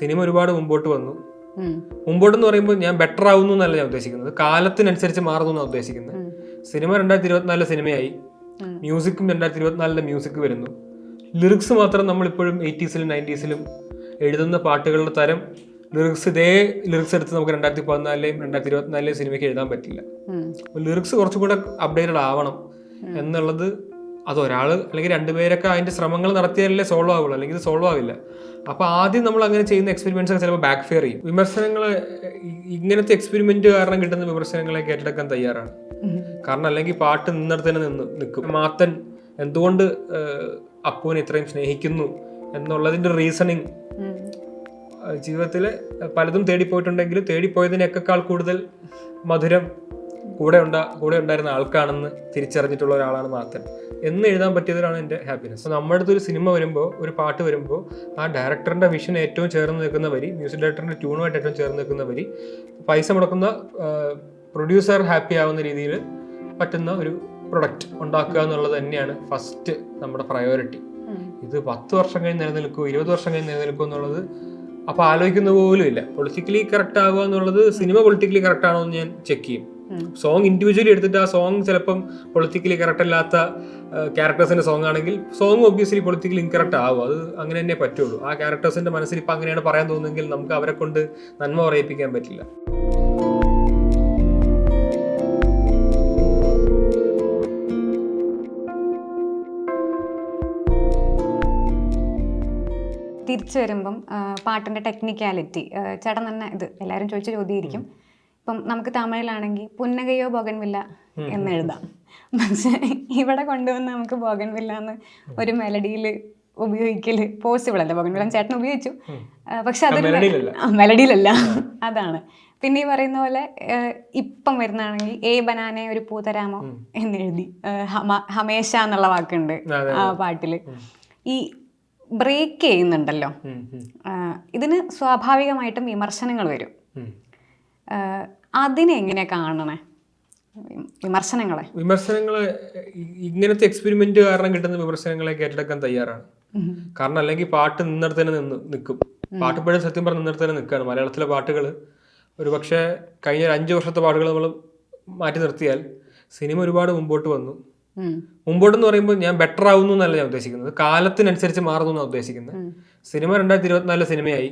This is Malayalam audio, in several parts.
സിനിമ ഒരുപാട് മുമ്പോട്ട് വന്നു. മുമ്പോട്ടെന്ന് പറയുമ്പോൾ ഞാൻ ബെറ്റർ ആവുന്നു എന്നല്ല ഞാൻ ഉദ്ദേശിക്കുന്നത്. കാലത്തിനനുസരിച്ച് മാറുന്നു എന്നാണ് ഉദ്ദേശിക്കുന്നത്. സിനിമ രണ്ടായിരത്തി ഇരുപത്തിനാലിലെ സിനിമയായി മ്യൂസിക്കും രണ്ടായിരത്തി ഇരുപത്തിനാലിലെ മ്യൂസിക് വരുന്നു. ലിറിക്സ് മാത്രം നമ്മളിപ്പോഴും എയ്റ്റീസിലും നയന്റീസിലും എഴുതുന്ന പാട്ടുകളുടെ തരം ലിറിക്സ് ഇതേ ലിറിക്സ് എടുത്ത് നമുക്ക് രണ്ടായിരത്തി പതിനാലിലെയും രണ്ടായിരത്തി ഇരുപത്തിനാലിലെയും സിനിമയ്ക്ക് എഴുതാൻ പറ്റില്ല. ലിറിക്സ് കുറച്ചും കൂടെ അപ്ഡേറ്റഡ് ആവണം എന്നുള്ളത് അത് ഒരാൾ അല്ലെങ്കിൽ രണ്ടുപേരൊക്കെ അതിന്റെ ശ്രമങ്ങൾ നടത്തിയാലേ സോൾവ് ആവുള്ളൂ. അല്ലെങ്കിൽ ഇത് സോൾവ് ആവില്ല. അപ്പൊ ആദ്യം നമ്മൾ അങ്ങനെ ചെയ്യുന്ന എക്സ്പെരിമെന്റ്സ് ഒക്കെ ചിലപ്പോൾ ബാക്ക് ഫെയർ ചെയ്യും. വിമർശനങ്ങൾ ഇങ്ങനത്തെ എക്സ്പെരിമെന്റ് കാരണം കിട്ടുന്ന വിമർശനങ്ങളെ ഏറ്റെടുക്കാൻ തയ്യാറാണ്. കാരണം അല്ലെങ്കിൽ പാട്ട് നിന്നിടത്ത് തന്നെ നിന്ന് നിൽക്കും. മാത്തൻ എന്തുകൊണ്ട് അപ്പുവിനെ ഇത്രയും സ്നേഹിക്കുന്നു എന്നുള്ളതിന്റെ റീസണിങ് ജീവിതത്തിൽ പലതും തേടിപ്പോയിട്ടുണ്ടെങ്കിലും തേടിപ്പോയതിനേക്കാൾ കൂടുതൽ മധുരം കൂടെ ഉണ്ടാ കൂടെ ഉണ്ടായിരുന്ന ആൾക്കാണെന്ന് തിരിച്ചറിഞ്ഞിട്ടുള്ള ഒരാളാണ് മാത്തൻ എന്ന് എഴുതാൻ പറ്റിയതിലാണ് എന്റെ ഹാപ്പിനെസ് നമ്മുടെ അടുത്ത് ഒരു സിനിമ വരുമ്പോൾ ഒരു പാട്ട് വരുമ്പോൾ ആ ഡയറക്ടറിന്റെ വിഷൻ ഏറ്റവും ചേർന്ന് നിൽക്കുന്ന വരി മ്യൂസിക് ഡയറക്ടറിന്റെ ട്യൂണുമായിട്ട് ഏറ്റവും ചേർന്ന് നിൽക്കുന്ന വരി പൈസ മുടക്കുന്ന പ്രൊഡ്യൂസർ ഹാപ്പി ആവുന്ന രീതിയിൽ പറ്റുന്ന ഒരു പ്രൊഡക്റ്റ് ഉണ്ടാക്കുക എന്നുള്ളത് തന്നെയാണ് ഫസ്റ്റ് നമ്മുടെ പ്രയോറിറ്റി ഇത് പത്ത് വർഷം കഴിഞ്ഞ് നിലനിൽക്കുമോ ഇരുപത് വർഷം കഴിഞ്ഞ് നിലനിൽക്കുമോ എന്നുള്ളത് അപ്പോൾ ആലോചിക്കുന്ന പോലും ഇല്ല. പൊളിറ്റിക്കലി കറക്റ്റ് ആവുക എന്നുള്ളത് സിനിമ പൊളിറ്റിക്കലി കറക്റ്റ് ആണോ എന്ന് ഞാൻ ചെക്ക് ചെയ്യും. സോങ് ഇൻഡിവിജ്വലി എടുത്തിട്ട് ആ സോങ് ചിലപ്പം പൊളിറ്റിക്കലി കറക്റ്റ് അല്ലാത്ത ക്യാരക്ടേഴ്സിന്റെ സോങ് ആണെങ്കിൽ സോങ് ഒബ്വിയസ്ലി പൊളിറ്റിക്കലി ഇൻകറക്റ്റ് ആവും. അത് അങ്ങനെ തന്നെ പറ്റുള്ളൂ. ആ ക്യാരക്ടേഴ്സിന്റെ മനസ്സിൽ ഇപ്പൊ അങ്ങനെയാണ് പറയാൻ തോന്നുന്നെങ്കിൽ നമുക്ക് അവരെ കൊണ്ട് നന്മ പറയിപ്പിക്കാൻ പറ്റില്ല. തിരിച്ചു വരുമ്പം പാട്ടിന്റെ പാട്ടിന്റെ ടെക്നിക്കാലിറ്റി ചേട്ടൻ തന്നെ ഇത് എല്ലാവരും ചോദിച്ച ചോദ്യമായിരിക്കും ഇപ്പം നമുക്ക് തമിഴിലാണെങ്കിൽ പുന്നകയോ ബോഗൻവില്ല എന്ന് എഴുതാം പക്ഷെ ഇവിടെ കൊണ്ടുവന്ന് നമുക്ക് ബോഗൻവില്ല എന്ന് ഒരു മെലഡിയിൽ ഉപയോഗിക്കൽ പോസിബിൾ അല്ല. ബോഗൻവില്ല ചേട്ടൻ ഉപയോഗിച്ചു. പക്ഷെ അത് മെലഡിയിലല്ല. അതാണ്. പിന്നെ ഈ പറയുന്ന പോലെ ഇപ്പം വരുന്നതാണെങ്കിൽ ഏ ബനാനെ ഒരു പൂതരാമോ എന്ന് എഴുതി ഹമ- ഹമേശ എന്നുള്ള വാക്കുണ്ട് ആ പാട്ടിൽ. ഈ ബ്രേക്ക് ചെയ്യുന്നുണ്ടല്ലോ. ഇതിന് സ്വാഭാവികമായിട്ടും വിമർശനങ്ങൾ വരും. അതിനെ എങ്ങനെ കാണണേ? വിമർശനങ്ങളെ. വിമർശനങ്ങളെ ഇങ്ങനത്തെ എക്സ്പെരിമെന്റ് കാരണം കിട്ടുന്ന വിമർശനങ്ങളെ ഏറ്റെടുക്കാൻ തയ്യാറാണ്. കാരണം അല്ലെങ്കിൽ പാട്ട് നിന്നിടത്ത് തന്നെ നിന്ന് നിൽക്കും പാട്ട് പഴയ സത്യം പറഞ്ഞ് നിന്നിടത്ത് തന്നെ നിൽക്കുകയാണ് മലയാളത്തിലെ പാട്ടുകൾ ഒരു പക്ഷേ കഴിഞ്ഞ ഒരു അഞ്ച് വർഷത്തെ പാട്ടുകൾ നമ്മൾ മാറ്റി നിർത്തിയാൽ സിനിമ ഒരുപാട് മുമ്പോട്ട് വന്നു. മുമ്പോട്ടെന്ന് പറയുമ്പോൾ ഞാൻ ബെറ്റർ ആവുന്നു എന്നല്ല ഞാൻ ഉദ്ദേശിക്കുന്നത്. കാലത്തിനനുസരിച്ച് മാറുന്നു എന്നാണ് ഉദ്ദേശിക്കുന്നത്. സിനിമ രണ്ടായിരത്തി ഇരുപത്തിനാലിലെ സിനിമയായി.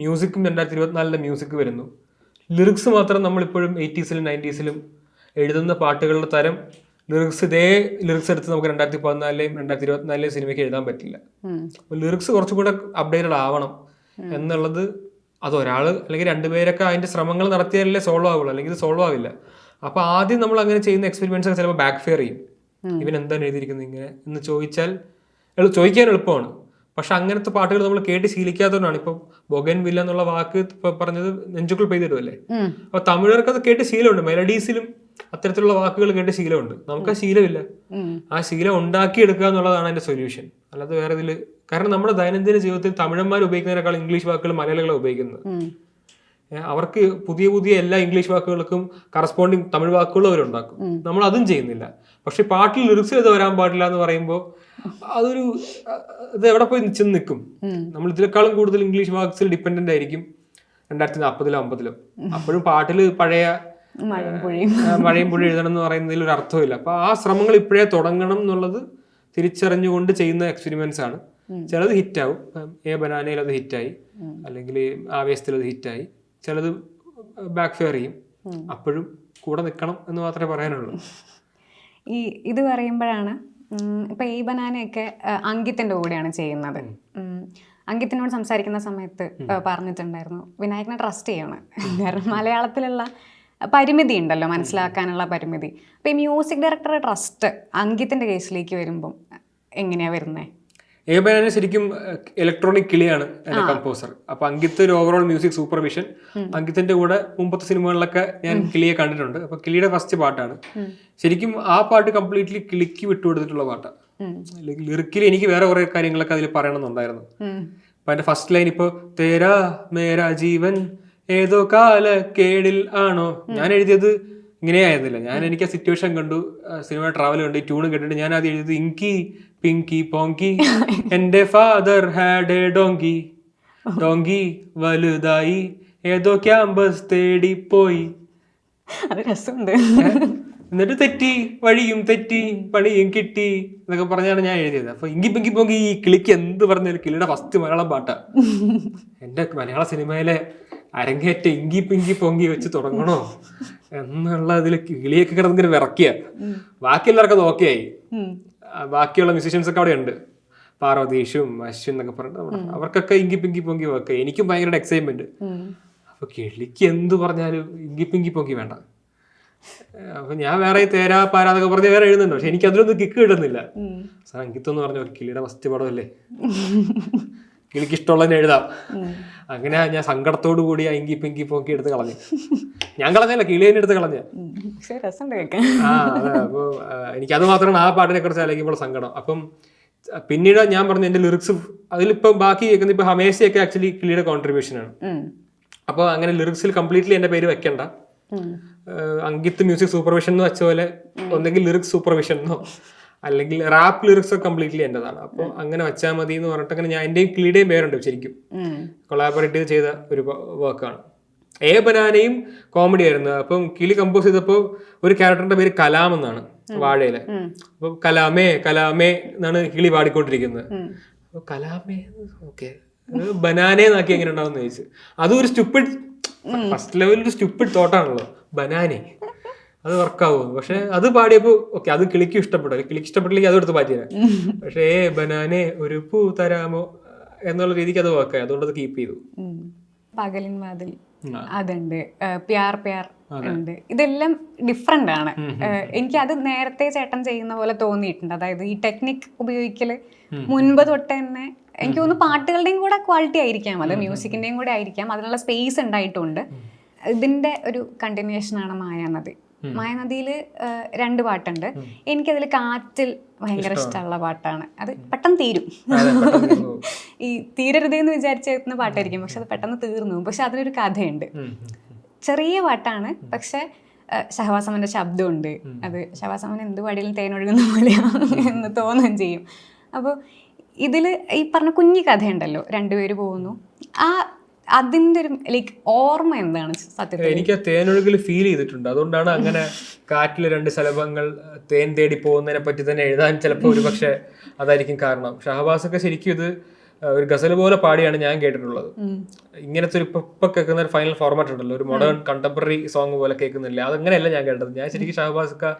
മ്യൂസിക്കും രണ്ടായിരത്തി ഇരുപത്തിനാലിലെ മ്യൂസിക് വരുന്നു. ലിറിക്സ് മാത്രം നമ്മളിപ്പോഴും എയ്റ്റീസിലും നയന്റീസിലും എഴുതുന്ന പാട്ടുകളുടെ തരം ലിറിക്സ് ഇതേ ലിറിക്സ് എടുത്ത് നമുക്ക് രണ്ടായിരത്തി പതിനാലിലെയും രണ്ടായിരത്തി ഇരുപത്തിനാലിലെയും സിനിമയ്ക്ക് എഴുതാൻ പറ്റില്ല. ലിറിക്സ് കുറച്ചും കൂടെ അപ്ഡേറ്റഡ് ആവണം എന്നുള്ളത് അത് ഒരാൾ അല്ലെങ്കിൽ രണ്ടുപേരൊക്കെ അതിന്റെ ശ്രമങ്ങൾ നടത്തിയാലേ സോൾവ് ആവുള്ളൂ. അല്ലെങ്കിൽ ഇത് സോൾവ് ആവില്ല. അപ്പൊ ആദ്യം നമ്മൾ അങ്ങനെ ചെയ്യുന്ന എക്സ്പെരിമെന്റ്സ് ഒക്കെ ചിലപ്പോൾ ബാക്ക് ഫെയർ ചെയ്യും ഇവൻ എന്താണ് എഴുതിയിരിക്കുന്നത് ഇങ്ങനെ എന്ന് ചോദിച്ചാൽ ചോദിക്കാൻ എളുപ്പമാണ്. പക്ഷെ അങ്ങനത്തെ പാട്ടുകൾ നമ്മൾ കേട്ട് ശീലിക്കാത്തതുകൊണ്ടാണ്. ഇപ്പൊ ബൊഗൻ വില്ല എന്നുള്ള വാക്ക് ഇപ്പൊ പറഞ്ഞത് നെഞ്ചുക്കൾ പെയ്തിടുമല്ലേ. അപ്പൊ തമിഴർക്ക് അത് കേട്ട് ശീലമുണ്ട്. മെലഡീസിലും അത്തരത്തിലുള്ള വാക്കുകൾ കേട്ട് ശീലമുണ്ട്. നമുക്ക് ആ ശീലമില്ല. ആ ശീലം ഉണ്ടാക്കിയെടുക്കുക എന്നുള്ളതാണ് അതിന്റെ സൊല്യൂഷൻ. അല്ലാതെ വേറെ ഇതിൽ കാരണം നമ്മുടെ ദൈനംദിന ജീവിതത്തിൽ തമിഴന്മാർ ഉപയോഗിക്കുന്നതിനേക്കാൾ ഇംഗ്ലീഷ് വാക്കുകൾ മലയാളികളെ ഉപയോഗിക്കുന്നത്. അവർക്ക് പുതിയ പുതിയ എല്ലാ ഇംഗ്ലീഷ് വാക്കുകൾക്കും കറസ്പോണ്ടിങ് തമിഴ് വാക്കുകളും അവരുണ്ടാക്കും നമ്മൾ അതും ചെയ്യുന്നില്ല. പക്ഷെ പാട്ടിൽ ലിറിക്സ് ഇത് വരാൻ പാടില്ല എന്ന് പറയുമ്പോൾ അതൊരു ഇത് എവിടെ പോയി ചെന്ന് നിൽക്കും. നമ്മൾ ഇതിനേക്കാളും കൂടുതൽ ഇംഗ്ലീഷ് വാക്സിൽ ഡിപ്പെൻഡന്റ് ആയിരിക്കും രണ്ടായിരത്തി നാൽപ്പതിലോ അമ്പതിലോ അപ്പോഴും പാട്ടിൽ പഴയ മഴയും പുഴയും. പുഴ എഴുതണം എന്ന് പറയുന്നതിൽ ഒരു അർത്ഥമില്ല അപ്പൊ ആ ശ്രമങ്ങൾ ഇപ്പോഴേ തുടങ്ങണം എന്നുള്ളത് തിരിച്ചറിഞ്ഞുകൊണ്ട് ചെയ്യുന്ന എക്സ്പെരിമെന്റ്സ് ആണ്. ചിലത് ഹിറ്റാവും ഏ ബനാനയിൽ അത് ഹിറ്റായി അല്ലെങ്കിൽ ആവേശത്തിൽ അത് ഹിറ്റായി ചിലത് ബാക്ക് ഫെയർ ചെയ്യും. അപ്പോഴും കൂടെ നിൽക്കണം എന്ന് മാത്രമേ പറയാനുള്ളൂ. ഈ ഇത് പറയുമ്പോഴാണ് ഇപ്പം ഈ ബനാനയൊക്കെ അങ്കിത്തിന്റെ അങ്കിത്തിന്റെ കൂടെയാണ് ചെയ്യുന്നത്. അങ്കിത്തിനോട് സംസാരിക്കുന്ന സമയത്ത് പറഞ്ഞിട്ടുണ്ടായിരുന്നു വിനായകനെ ട്രസ്റ്റ് ചെയ്യണം. കാരണം മലയാളത്തിലുള്ള പരിമിതി ഉണ്ടല്ലോ മനസ്സിലാക്കാനുള്ള പരിമിതി. അപ്പൊ ഈ മ്യൂസിക് ഡയറക്ടറുടെ ട്രസ്റ്റ് അങ്കിത്തിന്റെ കേസിലേക്ക് വരുമ്പം എങ്ങനെയാ വരുന്നേ? ഏ ബനാന ശരിക്കും ഇലക്ട്രോണിക് കിളിയാണ് എന്റെ കമ്പോസർ അപ്പൊ അങ്കിത്ത് ഒരു ഓവറോൾ മ്യൂസിക് സൂപ്പർവിഷൻ അങ്കിത്തിന്റെ കൂടെ മുമ്പത്തെ സിനിമകളിലൊക്കെ ഞാൻ കിളിയെ കണ്ടിട്ടുണ്ട്. അപ്പൊ കിളിയുടെ ഫസ്റ്റ് പാട്ടാണ്. ശരിക്കും ആ പാട്ട് കംപ്ലീറ്റ്ലി കിളിക്ക് വിട്ടുകൊടുത്തിട്ടുള്ള പാട്ടാണ്. ലിറിക്കിൽ എനിക്ക് വേറെ കുറെ കാര്യങ്ങളൊക്കെ അതിൽ പറയണമെന്നുണ്ടായിരുന്നു. അപ്പൊ അതിന്റെ ഫസ്റ്റ് ലൈൻ ഇപ്പൊ തേരാ മേരാ ജീവൻ ഏതോ കാല കാലക്കേടിൽ ആണോ? ഞാൻ എഴുതിയത് ഇങ്ങനെയായിരുന്നില്ല. ഞാൻ എനിക്ക് ആ സിറ്റുവേഷൻ കണ്ടു. സിനിമ ട്രാവൽ കണ്ടു ട്യൂൺ കേട്ടിട്ട് ഞാൻ ആദ്യം എഴുതി ഇങ്കി പിങ്കി പോങ്കി എന്റെ father had a donkey donkey വലുതായി ഏതോ ക്യാമ്പസ് തേടി പോയി അത് രസമുണ്ട്. എന്നിട്ട് തെറ്റി വഴിയും തെറ്റി പണിയും കിട്ടി എന്നൊക്കെ പറഞ്ഞാണ് ഞാൻ എഴുതിയത്. അപ്പൊ ഇങ്കി പിങ്കി പോങ്കി ഈ കിളിക്ക് എന്ത് പറഞ്ഞാലും കിളിയുടെ ഫസ്റ്റ് മലയാളം പാട്ടാ. എന്റെ മലയാള സിനിമയിലെ അരങ്ങേറ്റ ഇങ്കി പിങ്കി പൊങ്കി വെച്ച് തുടങ്ങണോ? എന്നുള്ള അതിൽ കിളിയൊക്കെ കിടന്നിങ്ങനെ വിറക്കിയ. ബാക്കിയുള്ളവർക്ക് ഓക്കെ ആയി. ബാക്കിയുള്ള മ്യൂസീഷ്യൻസ് ഒക്കെ അവിടെ ഉണ്ട്. പാർവതീഷും അശ്വിൻ എന്നൊക്കെ പറഞ്ഞിട്ട് അവർക്കൊക്കെ ഇങ്കി പിങ്കി പൊങ്കി വെക്കുക എനിക്കും ഭയങ്കര എക്സൈറ്റ്മെന്റ്. അപ്പൊ കിളിക്ക് എന്ത് പറഞ്ഞാലും ഇങ്കി പിങ്കി പൊങ്കി വേണ്ട. അപ്പൊ ഞാൻ വേറെ തേരാ പാരാതൊക്കെ പറഞ്ഞ് വേറെ എഴുതുന്നുണ്ട്. പക്ഷെ എനിക്ക് അതിലൊന്നും കിക്ക് കിട്ടുന്നില്ല സാർ എന്ന് പറഞ്ഞ കിളിയുടെ ഫസ്റ്റ് പടമല്ലേ കിളിക്ക് ഇഷ്ടമുള്ളതിന് എഴുതാം അങ്ങനെ ഞാൻ സങ്കടത്തോടു കൂടി ആ ഇങ്കി പിങ്കി പൊങ്കി എടുത്ത് കളഞ്ഞു. ഞാൻ കളഞ്ഞല്ല കിളിയനെ എടുത്ത് കളഞ്ഞു. എനിക്ക് അത്. ആ എനിക്കത് മാത്രമാണ് ആ പാട്ടിനെ കുറിച്ച് ആലോചിക്കുമ്പോൾ സങ്കടം. അപ്പം പിന്നീട് ഞാൻ പറഞ്ഞു എന്റെ ലിറിക്സ് അതിലിപ്പം ബാക്കി കേൾക്കുന്ന ഇപ്പൊ ഹമേശയൊക്കെ ആക്ച്വലി കിളിയുടെ കോൺട്രിബ്യൂഷൻ ആണ്. അപ്പൊ അപ്പോൾ അങ്ങനെ ലിറിക്സിൽ കംപ്ലീറ്റ്ലി എന്റെ പേര് വെക്കണ്ട. അങ്കിത്ത് മ്യൂസിക് സൂപ്പർവിഷൻ എന്ന് വെച്ച പോലെ ഒന്നെങ്കിൽ ലിറിക്സ് സൂപ്പർവിഷൻ എന്നോ. അല്ലെങ്കിൽ റാപ്പ് ലിറിക്സ് കംപ്ലീറ്റ്ലി എന്റേതാണ്. അപ്പോൾ അങ്ങനെ വെച്ചാൽ മതി എന്ന് പറഞ്ഞിട്ട് അങ്ങനെ ഞാൻ എന്റെയും കിളിയുടെയും പേരുണ്ട് ശരിക്കും. കൊളാബറേറ്റ് ചെയ്ത ഒരു വർക്കാണ് എ ബനാനയും കോമഡി ആയിരുന്നു. അപ്പം കിളി കമ്പോസ് ചെയ്തപ്പോൾ ഒരു ക്യാരക്ടറിന്റെ പേര് കലാം എന്നാണ് വാഴയിലെ. അപ്പൊ കലാമേ കലാമേ എന്നാണ് കിളി പാടിക്കൊണ്ടിരിക്കുന്നത്. അപ്പൊ കലാമേ ഓക്കെ ബനാനെ എന്നാക്കി എങ്ങനെ ഉണ്ടാവും ചോദിച്ചു. അതും ഒരു സ്റ്റുപ്പിഡ് ഫസ്റ്റ് ലെവലിൽ ഒരു സ്റ്റുപ്പിഡ് തോട്ടാണല്ലോ ബനാനെ. അത് വർക്കാവും. പക്ഷെ അത് പാടിയപ്പോ ഓക്കെ അത് കിളിക്കും ഇഷ്ടപ്പെട്ടു കിളിക്ക് ഇഷ്ടപ്പെട്ടില്ലെങ്കിൽ അതെടുത്ത് എടുത്ത് പക്ഷെ ഏ ബനാനെ ഒരു പൂ തരാമോ എന്നുള്ള രീതിക്ക് അത് വർക്കായി അതുകൊണ്ട് അത് കീപ്പ് ചെയ്തു. പകലിൻ വാതിൽ. ആ. അതുണ്ട്. പ്യാർ പ്യാർ ഉണ്ട്. ഇതെല്ലാം ഡിഫറെന്റ് ആണ്. എനിക്ക് അത് നേരത്തെ ചേട്ടൻ ചെയ്യുന്ന പോലെ തോന്നിയിട്ടുണ്ട്. അതായത് ഈ ടെക്നിക് ഉപയോഗിക്കൽ മുൻപ് തൊട്ട് തന്നെ എനിക്ക് തോന്നുന്നു പാട്ടുകളുടെയും കൂടെ ക്വാളിറ്റി ആയിരിക്കാം. അത് മ്യൂസിക്കിന്റെയും കൂടെ ആയിരിക്കാം. അതിനുള്ള സ്പേസ് ഉണ്ടായിട്ടുണ്ട്. ഇതിന്റെ ഒരു കണ്ടിന്യൂഷൻ ആണ് മായാനദി. മായാനദിയിൽ രണ്ട് പാട്ടുണ്ട്. എനിക്കതിൽ കാറ്റിൽ ഭയങ്കര ഇഷ്ടമുള്ള പാട്ടാണ്. അത് പെട്ടെന്ന് തീരും. ഈ തീരരുതേ എന്ന് വിചാരിച്ചെത്തുന്ന പാട്ടായിരിക്കും. പക്ഷെ അത് പെട്ടെന്ന് തീർന്നു. പക്ഷെ അതിനൊരു കഥയുണ്ട്. ചെറിയ പാട്ടാണ്. പക്ഷെ ഷഹവാസമ്മന്റെ ശബ്ദമുണ്ട്. അത് ഷഹവാസമൻ എന്ത് പാടിയാലും തേനൊഴുകുന്ന പോലെയാണ് എന്ന് തോന്നുകയും ചെയ്യും. അപ്പോൾ ഇതിൽ ഈ പറഞ്ഞ കുഞ്ഞു കഥയുണ്ടല്ലോ. രണ്ടുപേര് പോകുന്നു. ആ അതിന്റെ ഒരു ലൈക്ക് ഓർമ്മ എന്താണ് സത്യത്തിൽ? എനിക്ക് ആ തേനൊഴുകിൽ ഫീൽ ചെയ്തിട്ടുണ്ട്. അതുകൊണ്ടാണ് അങ്ങനെ കാറ്റിൽ രണ്ട് ശലഭങ്ങൾ തേൻ തേടി പോകുന്നതിനെ പറ്റി തന്നെ എഴുതാൻ ചിലപ്പോൾ ഒരു പക്ഷേ അതായിരിക്കും കാരണം. ഷഹബാസൊക്കെ ശരിക്കും ഇത് ഒരു ഗസൽ പോലെ പാടിയാണ് ഞാൻ കേട്ടിട്ടുള്ളത്. ഇങ്ങനത്തെ ഒരു ഇപ്പൊ കേൾക്കുന്ന ഒരു ഫൈനൽ ഫോർമാറ്റ് ഉണ്ടല്ലോ. ഒരു മോഡേൺ കണ്ടംപററി സോങ് പോലെ കേൾക്കുന്നില്ല? അതങ്ങനെയല്ല ഞാൻ കേട്ടത്. ഞാൻ ശരിക്കും ഷഹബാസൊക്കെ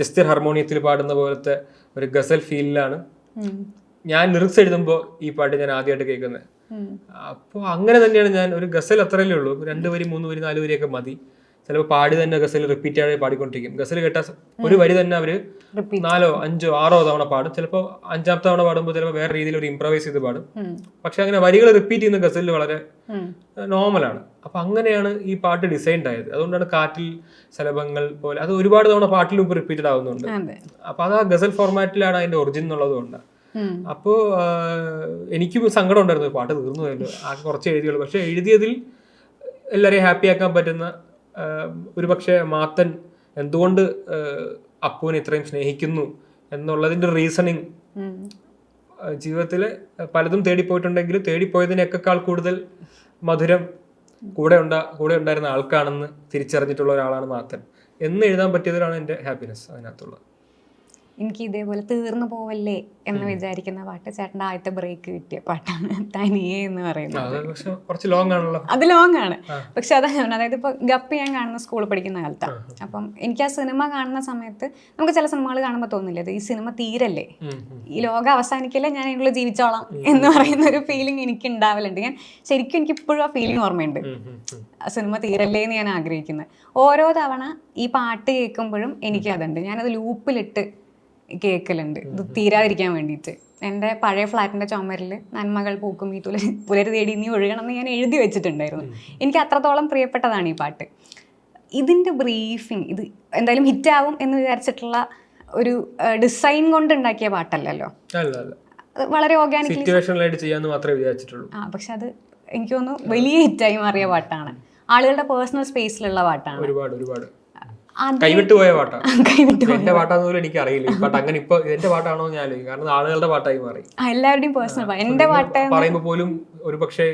ജസ്റ്റ് ഹാർമോണിയത്തിൽ പാടുന്ന പോലത്തെ ഒരു ഗസൽ ഫീലിലാണ്. ഞാൻ ലിറിക്സ് എഴുതുമ്പോൾ ഈ പാട്ട് ഞാൻ ആദ്യമായിട്ട് കേൾക്കുന്നത്. അപ്പോൾ അങ്ങനെ തന്നെയാണ് ഞാൻ ഒരു ഗസൽ അത്രയല്ലേ ഉള്ളൂ. രണ്ട് വരി മൂന്ന് വരി നാല് വരിയൊക്കെ മതി. ചിലപ്പോൾ പാടി തന്നെ ഗസൽ റിപ്പീറ്റ് ആയി പാടിക്കൊണ്ടിരിക്കും. ഗസൽ കേട്ട ഒരു വരി തന്നെ അവർ നാലോ അഞ്ചോ ആറോ തവണ പാടും. ചിലപ്പോൾ അഞ്ചാമത്തെ തവണ പാടുമ്പോൾ ചിലപ്പോൾ വേറെ രീതിയിൽ ഒരു ഇംപ്രവൈസ് ചെയ്ത് പാടും. പക്ഷെ അങ്ങനെ വരികൾ റിപ്പീറ്റ് ചെയ്യുന്ന ഗസലിൽ വളരെ. നോർമലാണ് അപ്പൊ അങ്ങനെയാണ് ഈ പാട്ട് ഡിസൈൻ ആയത്. അതുകൊണ്ടാണ് കാറ്റിൽ ശലഭങ്ങൾ പോലെ അത് ഒരുപാട് തവണ പാട്ടിൽ മുമ്പ് റിപ്പീറ്റഡ് ആവുന്നുണ്ട്. അപ്പൊ അത് ആ ഗസൽ ഫോർമാറ്റിലാണ് അതിന്റെ ഒറിജിൻ എന്നുള്ളത് കൊണ്ട്. അപ്പോൾ എനിക്കും സങ്കടം ഉണ്ടായിരുന്നു. പാട്ട് തീർന്നു പോയല്ലോ ആ കുറച്ച് എഴുതിയുള്ളൂ. പക്ഷെ എഴുതിയതിൽ എല്ലാവരെയും ഹാപ്പി ആക്കാൻ പറ്റുന്ന ഒരു പക്ഷേ മാത്തൻ എന്തുകൊണ്ട് അപ്പുവിനെ ഇത്രയും സ്നേഹിക്കുന്നു എന്നുള്ളതിന്റെ റീസണിങ്. ജീവിതത്തിൽ പലതും തേടിപ്പോയിട്ടുണ്ടെങ്കിലും തേടിപ്പോയതിനേക്കാൾ കൂടുതൽ മധുരം കൂടെ ഉണ്ടാ കൂടെ ഉണ്ടായിരുന്ന ആൾക്കാണെന്ന് തിരിച്ചറിഞ്ഞിട്ടുള്ള ഒരാളാണ് മാത്തൻ. എന്ന് എഴുതാൻ പറ്റിയതിലാണ് എന്റെ ഹാപ്പിനെസ് അതിനകത്തുള്ളത്. എനിക്ക് ഇതേപോലെ തീർന്നു പോവല്ലേ എന്ന് വിചാരിക്കുന്ന പാട്ട് ചേട്ടന്റെ ആദ്യത്തെ ബ്രേക്ക് കിട്ടിയ പാട്ടാണ് തനിയേ എന്ന് പറയുന്നത്. ലോങ് ആണല്ലോ. അത് ലോങ് ആണ്. പക്ഷെ അതാ ഞാൻ അതായത് ഇപ്പോൾ ഗപ്പി ഞാൻ കാണുന്ന സ്കൂളിൽ പഠിക്കുന്ന കാലത്താണ് അപ്പം എനിക്ക് ആ സിനിമ കാണുന്ന സമയത്ത് നമുക്ക് ചില സിനിമകൾ കാണുമ്പോൾ തോന്നില്ല ഈ സിനിമ തീരല്ലേ. ഈ ലോകം അവസാനിക്കല്ലേ ഞാൻ ഇതിനുള്ള ജീവിച്ചോളാം എന്ന് പറയുന്ന ഒരു ഫീലിംഗ് എനിക്ക് ഉണ്ടാവലുണ്ട് ഞാൻ ശരിക്കും എനിക്ക് ഇപ്പോഴും ആ ഫീലിംഗ് ഓർമ്മയുണ്ട്. ആ സിനിമ തീരല്ലേ എന്ന് ഞാൻ ആഗ്രഹിക്കുന്നത്. ഓരോ തവണ ഈ പാട്ട് കേൾക്കുമ്പോഴും എനിക്ക് അതുണ്ട് ഞാനത് ലൂപ്പിലിട്ട് കേൾക്കലുണ്ട് ഇത് തീരാതിരിക്കാൻ വേണ്ടിയിട്ട്. എന്റെ പഴയ ഫ്ലാറ്റിന്റെ ചുമരിൽ നന്മകൾ പൂക്കും ഈ തുല പുലരി തേടി നീ ഒഴുകണം എന്ന് ഞാൻ എഴുതി വെച്ചിട്ടുണ്ടായിരുന്നു. എനിക്ക് അത്രത്തോളം പ്രിയപ്പെട്ടതാണ് ഈ പാട്ട്. ഇതിന്റെ ബ്രീഫിങ് ഇത് എന്തായാലും ഹിറ്റാവും എന്ന് വിചാരിച്ചിട്ടുള്ള ഒരു ഡിസൈൻ കൊണ്ട് ഉണ്ടാക്കിയ പാട്ടല്ലല്ലോ? വളരെ ഓർഗാനിക് ചെയ്യാന്ന് മാത്രമേ വിചാരിച്ചിട്ടുള്ളൂ. ആ പക്ഷെ അത് എനിക്ക് തോന്നുന്നു വലിയ ഹിറ്റായി മാറിയ പാട്ടാണ്. ആളുകളുടെ പേഴ്സണൽ സ്പേസിലുള്ള പാട്ടാണ്. ഒരുപാട് ഒരുപാട്. കൈവിട്ട് പോയ പാട്ടാ. കൈവിട്ടു എന്റെ പാട്ടാന്ന് പോലും എനിക്ക് അറിയില്ല ഈ പാട്ട് അങ്ങനെ ഇപ്പൊ എന്റെ പാട്ടാണോ ഞാൻ കാരണം ആളുകളുടെ പാട്ടായി മാറി. എല്ലാവരുടെയും പേഴ്സണൽ എന്റെ പാട്ട് പറയുമ്പോ പോലും ഒരു പക്ഷേ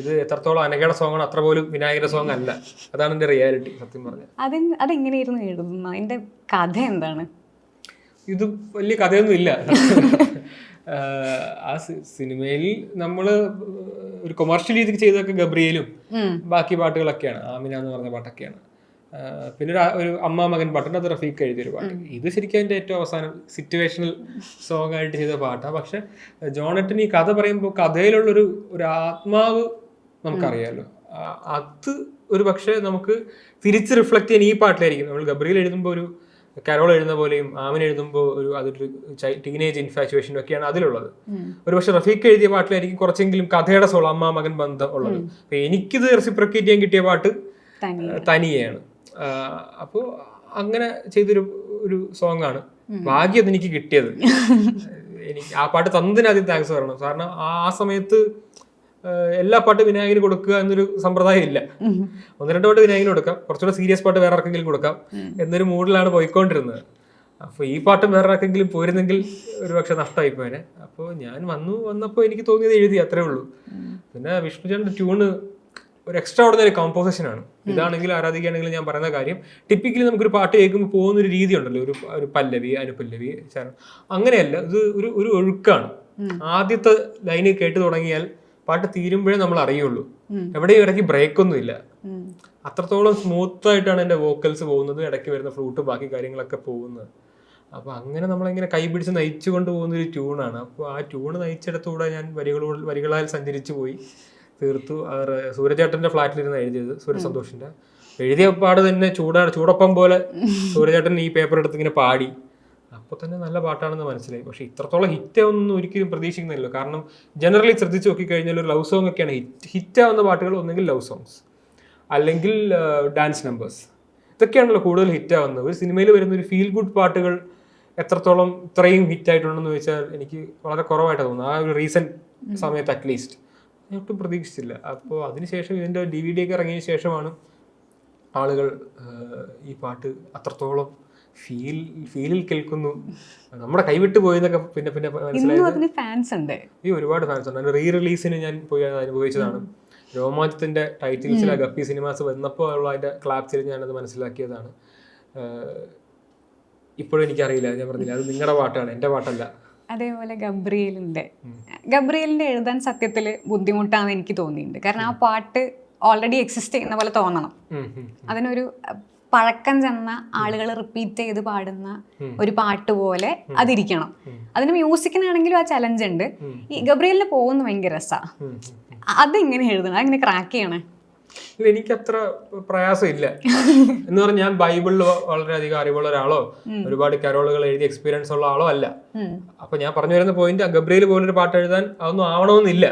ഇത് എത്രത്തോളം അനഘയുടെ സോങ് ആണ് അത്ര പോലും വിനായകന്റെ സോങ് അല്ല. അതാണ് എന്റെ റിയാലിറ്റി സത്യം പറഞ്ഞത് അത് അതെങ്ങനെയായിരുന്നു എഴുതുന്നത് അതിന്റെ കഥ എന്താണ്? ഇത് വലിയ കഥയൊന്നും ഇല്ല. ആ സിനിമയിൽ നമ്മൾ ഒരു കൊമേഴ്ഷ്യൽ രീതിക്ക് ചെയ്തൊക്കെ ഗബ്രിയേലും ബാക്കി പാട്ടുകളൊക്കെയാണ്. ആമിന എന്ന് പറഞ്ഞ പാട്ടൊക്കെയാണ്. പിന്നെ ഒരു അമ്മ മകൻ പാട്ടുണ്ട് അത് റഫീഖ് എഴുതിയൊരു പാട്ട്. ഇത് ശരിക്കും അതിന്റെ ഏറ്റവും അവസാനം സിറ്റുവേഷണൽ സോങ് ആയിട്ട് ചെയ്ത പാട്ടാണ് പക്ഷെ ജോണറ്റിന് ഈ കഥ പറയുമ്പോൾ കഥയിലുള്ളൊരു ഒരു ആത്മാവ് നമുക്കറിയാമല്ലോ അത് ഒരു പക്ഷേ നമുക്ക് തിരിച്ച് റിഫ്ലക്ട് ചെയ്യാൻ ഈ പാട്ടിലായിരിക്കും. നമ്മൾ ഗബ്രിയിൽ എഴുതുമ്പോൾ ഒരു കരോൾ എഴുതുന്ന പോലെയും ആമിൻ എഴുതുമ്പോൾ ഒരു അതൊരു ടീനേജ് ഇൻഫാച്ചുവേഷനും ഒക്കെയാണ് അതിലുള്ളത്. ഒരു പക്ഷെ റഫീഖ് എഴുതിയ പാട്ടിലായിരിക്കും കുറച്ചെങ്കിലും കഥയുടെ സോൾ അമ്മ മകൻ ബന്ധം ഉള്ളത്. അപ്പൊ എനിക്കിത് റെസിപ്രക്കേറ്റ് ചെയ്യാൻ കിട്ടിയ പാട്ട് തനി ആ, തനിയെയാണ്. അപ്പോൾ അങ്ങനെ ചെയ്തൊരു ഒരു സോങ് ആണ് ഭാഗ്യം അതെനിക്ക് കിട്ടിയത്. എനിക്ക് ആ പാട്ട് തന്നതിന് ആദ്യം താങ്ക്സ് പറയണം. കാരണം ആ സമയത്ത് എല്ലാ പാട്ടും വിനായകന് കൊടുക്കുക എന്നൊരു സമ്പ്രദായം ഇല്ല. ഒന്ന് രണ്ട് പാട്ട് വിനായകന് കൊടുക്കാം. കുറച്ചുകൂടെ സീരിയസ് പാട്ട് വേറെ ആർക്കെങ്കിലും കൊടുക്കാം എന്നൊരു മൂഡിലാണ് പോയിക്കൊണ്ടിരുന്നത്. അപ്പോൾ ഈ പാട്ടും വേറെ ആർക്കെങ്കിലും പോയിരുന്നെങ്കിൽ ഒരു പക്ഷെ നഷ്ടമായി പോയനെ അപ്പോൾ ഞാൻ വന്നു വന്നപ്പോൾ എനിക്ക് തോന്നിയത് എഴുതി അത്രേ ഉള്ളൂ. പിന്നെ വിഷ്ണുചന്ദ്ര ട്യൂണ് ഒരു എക്സ്ട്രാ ഓർഡിനറി കോമ്പോസിഷൻ ആണ് ഇതാണെങ്കിൽ ആരാധിക്കുകയാണെങ്കിൽ ഞാൻ പറയുന്ന കാര്യം ടിപ്പിക്കലി നമുക്കൊരു പാട്ട് കേൾക്കുമ്പോൾ പോകുന്ന ഒരു രീതി ഉണ്ടല്ലോ ഒരു ഒരു പല്ലവി അനുപല്ലവി ചരണം അങ്ങനെയല്ല ഇത് ഒരു ഒരു ഒഴുക്കാണ്. ആദ്യത്തെ ലൈന് കേട്ട് തുടങ്ങിയാൽ പാട്ട് തീരുമ്പോഴേ നമ്മൾ അറിയുള്ളൂ. എവിടെയും ഇടയ്ക്ക് ബ്രേക്ക് ഒന്നും ഇല്ല. അത്രത്തോളം സ്മൂത്ത് ആയിട്ടാണ് എന്റെ വോക്കൽസ് പോകുന്നത് ഇടയ്ക്ക് വരുന്ന ഫ്ലൂട്ട് ബാക്കി കാര്യങ്ങളൊക്കെ പോകുന്നത്. അപ്പൊ അങ്ങനെ നമ്മളിങ്ങനെ കൈപിടിച്ച് നയിച്ചു കൊണ്ട് പോകുന്ന ഒരു ട്യൂണാണ് അപ്പോൾ ആ ട്യൂണ് നയിച്ചിടത്തൂടെ ഞാൻ വരികളോട് വരികളാൽ സഞ്ചരിച്ചു പോയി. തീർത്തു. ഫ്ലാറ്റിൽ ഫ്ലാറ്റിലിരുന്ന് എഴുതിയത് സൂര്യ സന്തോഷിന്റെ എഴുതിയ പാട് തന്നെ ചൂടാ ചൂടൊപ്പം പോലെ സൂര്യചേട്ടൻ ഈ പേപ്പർ എടുത്ത് ഇങ്ങനെ പാടി. അപ്പോൾ തന്നെ നല്ല പാട്ടാണെന്ന് മനസ്സിലായി. പക്ഷേ ഇത്രത്തോളം ഹിറ്റ് ഒന്നും ഒരിക്കലും പ്രതീക്ഷിക്കുന്നില്ല കാരണം ജനറലി ശ്രദ്ധിച്ച് നോക്കിക്കഴിഞ്ഞാൽ ഒരു ലവ് സോങ് ഒക്കെയാണ് ഹിറ്റ് ആവുന്ന പാട്ടുകൾ ഒന്നെങ്കിൽ ലവ് സോങ്സ് അല്ലെങ്കിൽ ഡാൻസ് നമ്പേഴ്സ് ഇതൊക്കെയാണല്ലോ കൂടുതൽ ഹിറ്റ് ആവുന്നത്. ഒരു സിനിമയിൽ വരുന്ന ഒരു ഫീൽ ഗുഡ് പാട്ടുകൾ എത്രത്തോളം ഇത്രയും ഹിറ്റ് ആയിട്ടുണ്ടെന്ന് ചോദിച്ചാൽ എനിക്ക് വളരെ കുറവായിട്ട് തോന്നുന്നു ആ ഒരു റീസെന്റ് സമയത്ത് അറ്റ്ലീസ്റ്റ് ഒട്ടും പ്രതീക്ഷിച്ചില്ല. അപ്പോൾ അതിനുശേഷം ഇതിന്റെ ഡി വി ഡി ഒക്കെ ഇറങ്ങിയ ശേഷമാണ് ആളുകൾ ഈ പാട്ട് അത്രത്തോളം ഫീൽ ഫീലിൽ കേൾക്കുന്നു. നമ്മുടെ കൈവിട്ട് പോയെന്നൊക്കെ പിന്നെ പിന്നെ മനസ്സിലായി ഫാൻസ് ഉണ്ട്. ഈ ഒരുപാട് ഫാൻസ് ഉണ്ട്. റീ റിലീസിന് ഞാൻ പോയി അനുഭവിച്ചതാണ്. രോമാഞ്ചത്തിന്റെ ടൈറ്റിൽസിൽ ഗപ്പി സിനിമാസ് വന്നപ്പോൾ ഉള്ള അതിന്റെ ക്ലാപ്സിൽ ഞാനത് മനസ്സിലാക്കിയതാണ്. ഇപ്പോഴും എനിക്കറിയില്ല. ഞാൻ പറഞ്ഞില്ല. അത് നിങ്ങളുടെ പാട്ടാണ്. എന്റെ പാട്ടല്ല. അതേപോലെ ഗബ്രിയലിന്റെ ഗബ്രിയലിന്റെ എഴുതാൻ സത്യത്തിൽ ബുദ്ധിമുട്ടാന്ന് എനിക്ക് തോന്നിയിട്ടുണ്ട്. കാരണം ആ പാട്ട് ഓൾറെഡി എക്സിസ്റ്റ് ചെയ്യുന്ന പോലെ തോന്നണം. അതിനൊരു പഴക്കം ചെന്ന ആളുകൾ റിപ്പീറ്റ് ചെയ്ത് പാടുന്ന ഒരു പാട്ട് പോലെ അതിരിക്കണം. അതിന് മ്യൂസിക്കിനാണെങ്കിലും ആ ചലഞ്ച് ഉണ്ട്. ഈ ഗബ്രിയലിന് പോകുന്ന ഭയങ്കര രസമാണ്. അതെങ്ങനെ എഴുതണം? അതെങ്ങനെ ക്രാക്ക് ചെയ്യണേ? ഇല്ല, അത്ര പ്രയാസമില്ല. എന്ന് പറഞ്ഞാൽ ഞാൻ ബൈബിളിൽ വളരെയധികം അറിവുള്ള ഒരാളോ ഒരുപാട് കരോളുകൾ എഴുതി എക്സ്പീരിയൻസ് ഉള്ള ആളോ അല്ല. അപ്പൊ ഞാൻ പറഞ്ഞു വരുന്ന പോയിന്റ് ഗബ്രിയിൽ പോലൊരു പാട്ട് എഴുതാൻ അതൊന്നും ആവണമെന്നില്ല.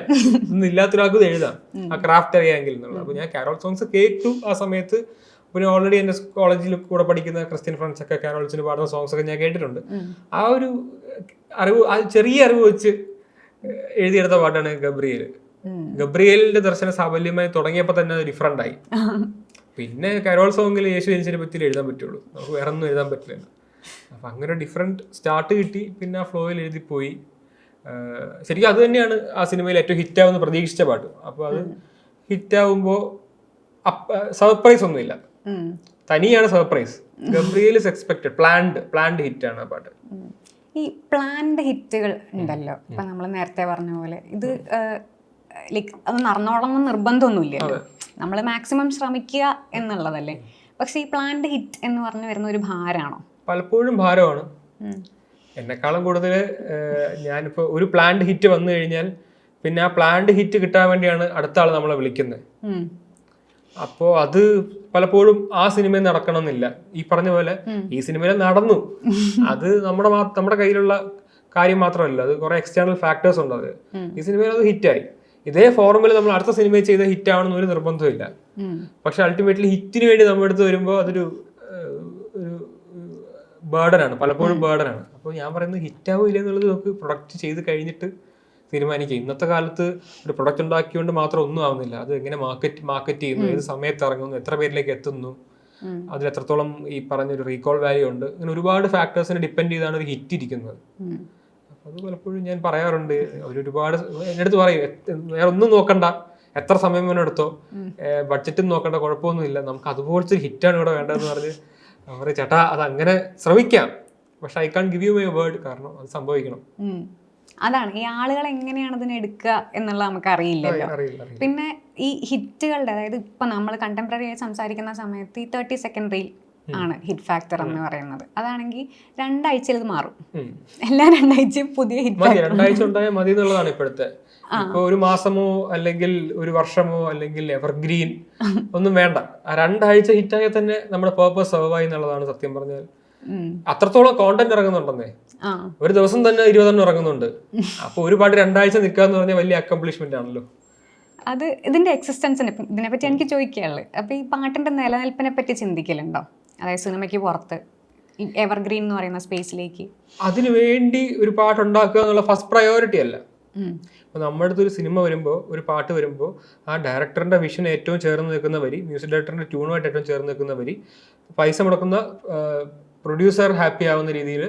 ഒന്നും ഇല്ലാത്തൊരാൾക്ക് ഇത് എഴുതാം. ആ ക്രാഫ്റ്റ് അറിയാമെങ്കിൽ എന്നുള്ളത് അപ്പൊ ഞാൻ കാരോൾ സോങ്സ് കേട്ടു ആ സമയത്ത്. പിന്നെ ഓൾറെഡി എന്റെ കോളേജിൽ കൂടെ പഠിക്കുന്ന ക്രിസ്ത്യൻ ഫ്രണ്ട്സ് ഒക്കെ കാരോൾസിന് പാടുന്ന സോങ്സ് ഒക്കെ ഞാൻ കേട്ടിട്ടുണ്ട്. ആ ഒരു അറിവ് ആ ചെറിയ അറിവ് വെച്ച് എഴുതിയെടുത്ത പാട്ടാണ് ഗബ്രിയേൽ ഗബ്രിയേലിന്റെ ദർശന സാഫല്യമായി തുടങ്ങിയപ്പോൾ തന്നെ അത് ഡിഫറെന്റ് ആയി. പിന്നെ കരോൾ സോങ്ങിൽ യേശു ജനിച്ചതിനെ പറ്റി എഴുതാൻ പറ്റുള്ളൂ. നമുക്ക് വേറെ ഒന്നും എഴുതാൻ പറ്റില്ല. അപ്പം അങ്ങനെ ഡിഫറെന്റ് സ്റ്റാർട്ട് കിട്ടി പിന്നെ ആ ഫ്ലോയിൽ എഴുതിപ്പോയി ശരിക്കും അത് തന്നെയാണ് ആ സിനിമയിൽ ഏറ്റവും ഹിറ്റാവുന്ന പ്രതീക്ഷിച്ച പാട്ട്. അപ്പോൾ അത് ഹിറ്റാവുമ്പോൾ സർപ്രൈസ് ഒന്നുമില്ല. തനിയാണ് surprise Gabriel is expected planned planned ഹിറ്റാണ് ആ പാട്ട്. ഈ പ്ലാൻഡ് ഹിറ്റുകൾ ഉണ്ടല്ലോ. ഇപ്പൊ നമ്മൾ നേരത്തെ പറഞ്ഞ പോലെ. ഇത് ലൈക്ക് അത് നടന്നോളണം എന്ന് നിർബന്ധമൊന്നുമില്ലല്ലോ നമ്മൾ മാക്സിമം ശ്രമിക്കുക എന്നുള്ളതല്ലേ. പക്ഷെ ഈ പ്ലാന്റ് ഹിറ്റ് എന്ന് പറഞ്ഞു വരുന്ന ഒരു ഭാരമാണോ? പലപ്പോഴും ഭാരമാണ്. എന്നെക്കാളും കൂടുതൽ ഞാനിപ്പോൾ ഒരു പ്ലാന്റ് ഹിറ്റ് വന്നു കഴിഞ്ഞാൽ പിന്നെ ആ പ്ലാന്റ് ഹിറ്റ് കിട്ടാൻ വേണ്ടിയാണ് അടുത്ത ആൾ നമ്മളെ വിളിക്കുന്നത് അപ്പോൾ അത് പലപ്പോഴും ആ സിനിമയിൽ നടക്കണമെന്നില്ല. ഈ പറഞ്ഞ പോലെ ഈ സിനിമയിൽ നടന്നു. അത് നമ്മുടെ നമ്മുടെ കയ്യിലുള്ള കാര്യം മാത്രമല്ല അത് കുറെ എക്സ്റ്റേണൽ ഫാക്ടേഴ്സ് ഉണ്ട് അത്. ഈ സിനിമയിൽ അത് ഹിറ്റായി ഇതേ ഫോർമുല നമ്മൾ അടുത്ത സിനിമയിൽ ചെയ്ത ഹിറ്റ് ആവണമെന്ന് ഒരു നിർബന്ധമില്ല പക്ഷെ അൾട്ടിമേറ്റ്ലി ഹിറ്റിന് വേണ്ടി നമ്മുടെ അടുത്ത് വരുമ്പോൾ അതൊരു ഒരു ബേർഡനാണ് പലപ്പോഴും ബേർഡനാണ് അപ്പോൾ ഞാൻ പറയുന്നത് ഹിറ്റ് ആവില്ല എന്നുള്ളത് നമുക്ക് പ്രൊഡക്റ്റ് ചെയ്ത് കഴിഞ്ഞിട്ട് തീരുമാനിക്കുക ഇന്നത്തെ കാലത്ത് ഒരു പ്രൊഡക്റ്റ് ഉണ്ടാക്കിയോണ്ട് മാത്രം ഒന്നും ആവുന്നില്ല. അത് എങ്ങനെ മാർക്കറ്റ് മാർക്കറ്റ് ചെയ്യുന്നു ഏത് സമയത്ത് ഇറങ്ങുന്നു എത്ര പേരിലേക്ക് എത്തുന്നു അതിൽ എത്രത്തോളം ഈ പറഞ്ഞ ഒരു റീകോൾ വാല്യൂ ഉണ്ട് അങ്ങനെ ഒരുപാട് ഫാക്ടേഴ്സിനെ ഡിപ്പെൻഡ് ചെയ്താണ് ഒരു ഹിറ്റ് ഇരിക്കുന്നത്. അത് പലപ്പോഴും ഞാൻ പറയാറുണ്ട്. അവരൊരുപാട് എന്റെ അടുത്ത് പറയും വേറെ ഒന്നും നോക്കണ്ട. എത്ര സമയം വേണം എടുത്തോ. ബഡ്ജറ്റും നോക്കേണ്ട കുഴപ്പമൊന്നുമില്ല. നമുക്ക് അതുപോലത്തെ ഒരു ഹിറ്റാണ് ഇവിടെ വേണ്ടതെന്ന് പറഞ്ഞ് അവർ ചേട്ടാ അത് അങ്ങനെ ശ്രമിക്കാം. പക്ഷെ I can give you my word കാരണം അത് സംഭവിക്കണം. അതാണ്. ഈ ആളുകൾ എങ്ങനെയാണ് അതിനെ എടുക്കുക എന്നുള്ളത് നമുക്ക് അറിയില്ലല്ലോ. അറിയില്ല അറിയില്ല. പിന്നെ ഈ ഹിറ്റുകളുടെ അതായത് ഇപ്പൊ നമ്മൾ കണ്ടംപററി ആയി സംസാരിക്കുന്ന സമയത്ത് ഈ തേർട്ടി സെക്കൻഡ് റീൽ ആണ് ഹിറ്റ് ഫാക്ടർ എന്ന് പറയുന്നത്. അതാണെങ്കിൽ രണ്ടാഴ്ചയിൽ ഇത് മാറും. എല്ലാ രണ്ടാഴ്ചയും പുതിയ ഹിറ്റ് രണ്ടാഴ്ച ഉണ്ടായാൽ മതി എന്നുള്ളതാണ് ഇപ്പോഴത്തെ. ഇപ്പൊ ഒരു മാസമോ അല്ലെങ്കിൽ ഒരു വർഷമോ അല്ലെങ്കിൽ എവർഗ്രീൻ ഒന്നും വേണ്ട. ആ രണ്ടാഴ്ച ഹിറ്റായാൽ തന്നെ നമ്മുടെ പേർപ്പസ് സെർവായി എന്നുള്ളതാണ് സത്യം പറഞ്ഞാൽ. അത്രത്തോളം കോണ്ടന്റ് ഇറങ്ങുന്നുണ്ടെന്നേ. ഒരു ദിവസം തന്നെ ഇരുപതെണ്ണം ഇറങ്ങുന്നുണ്ട്. അപ്പൊ ഒരു പാട്ട് രണ്ടാഴ്ച നിൽക്കാന്ന് പറഞ്ഞാൽ വലിയ അക്കംപ്ലിഷ്മെന്റ് ആണല്ലോ. അത് ഇതിന്റെ എക്സിസ്റ്റൻസിനെ ഇതിനെപ്പറ്റി എനിക്ക് ചോദിക്കാനുള്ളത്. അപ്പൊ ഈ പാട്ടിന്റെ നിലനിൽപ്പിനെ പറ്റി ചിന്തിക്കലുണ്ടോ? അതായത് സിനിമയ്ക്ക് പുറത്ത്. എവർഗ്രീൻ എന്ന് പറയുന്ന സ്പേസിലേക്ക് അതിനുവേണ്ടി ഒരു പാട്ട് ഉണ്ടാക്കുക എന്നുള്ള ഫസ്റ്റ് പ്രയോറിറ്റി അല്ല. അപ്പൊ നമ്മുടെ അടുത്ത് ഒരു സിനിമ വരുമ്പോൾ ഒരു പാട്ട് വരുമ്പോൾ ആ ഡയറക്ടറിന്റെ വിഷൻ ഏറ്റവും ചേർന്ന് നിൽക്കുന്ന വരി മ്യൂസിക് ഡയറക്ടറിന്റെ ട്യൂണുമായിട്ട് ഏറ്റവും ചേർന്ന് നിൽക്കുന്ന വരി പൈസ മുടക്കുന്ന പ്രൊഡ്യൂസർ ഹാപ്പി ആവുന്ന രീതിയിൽ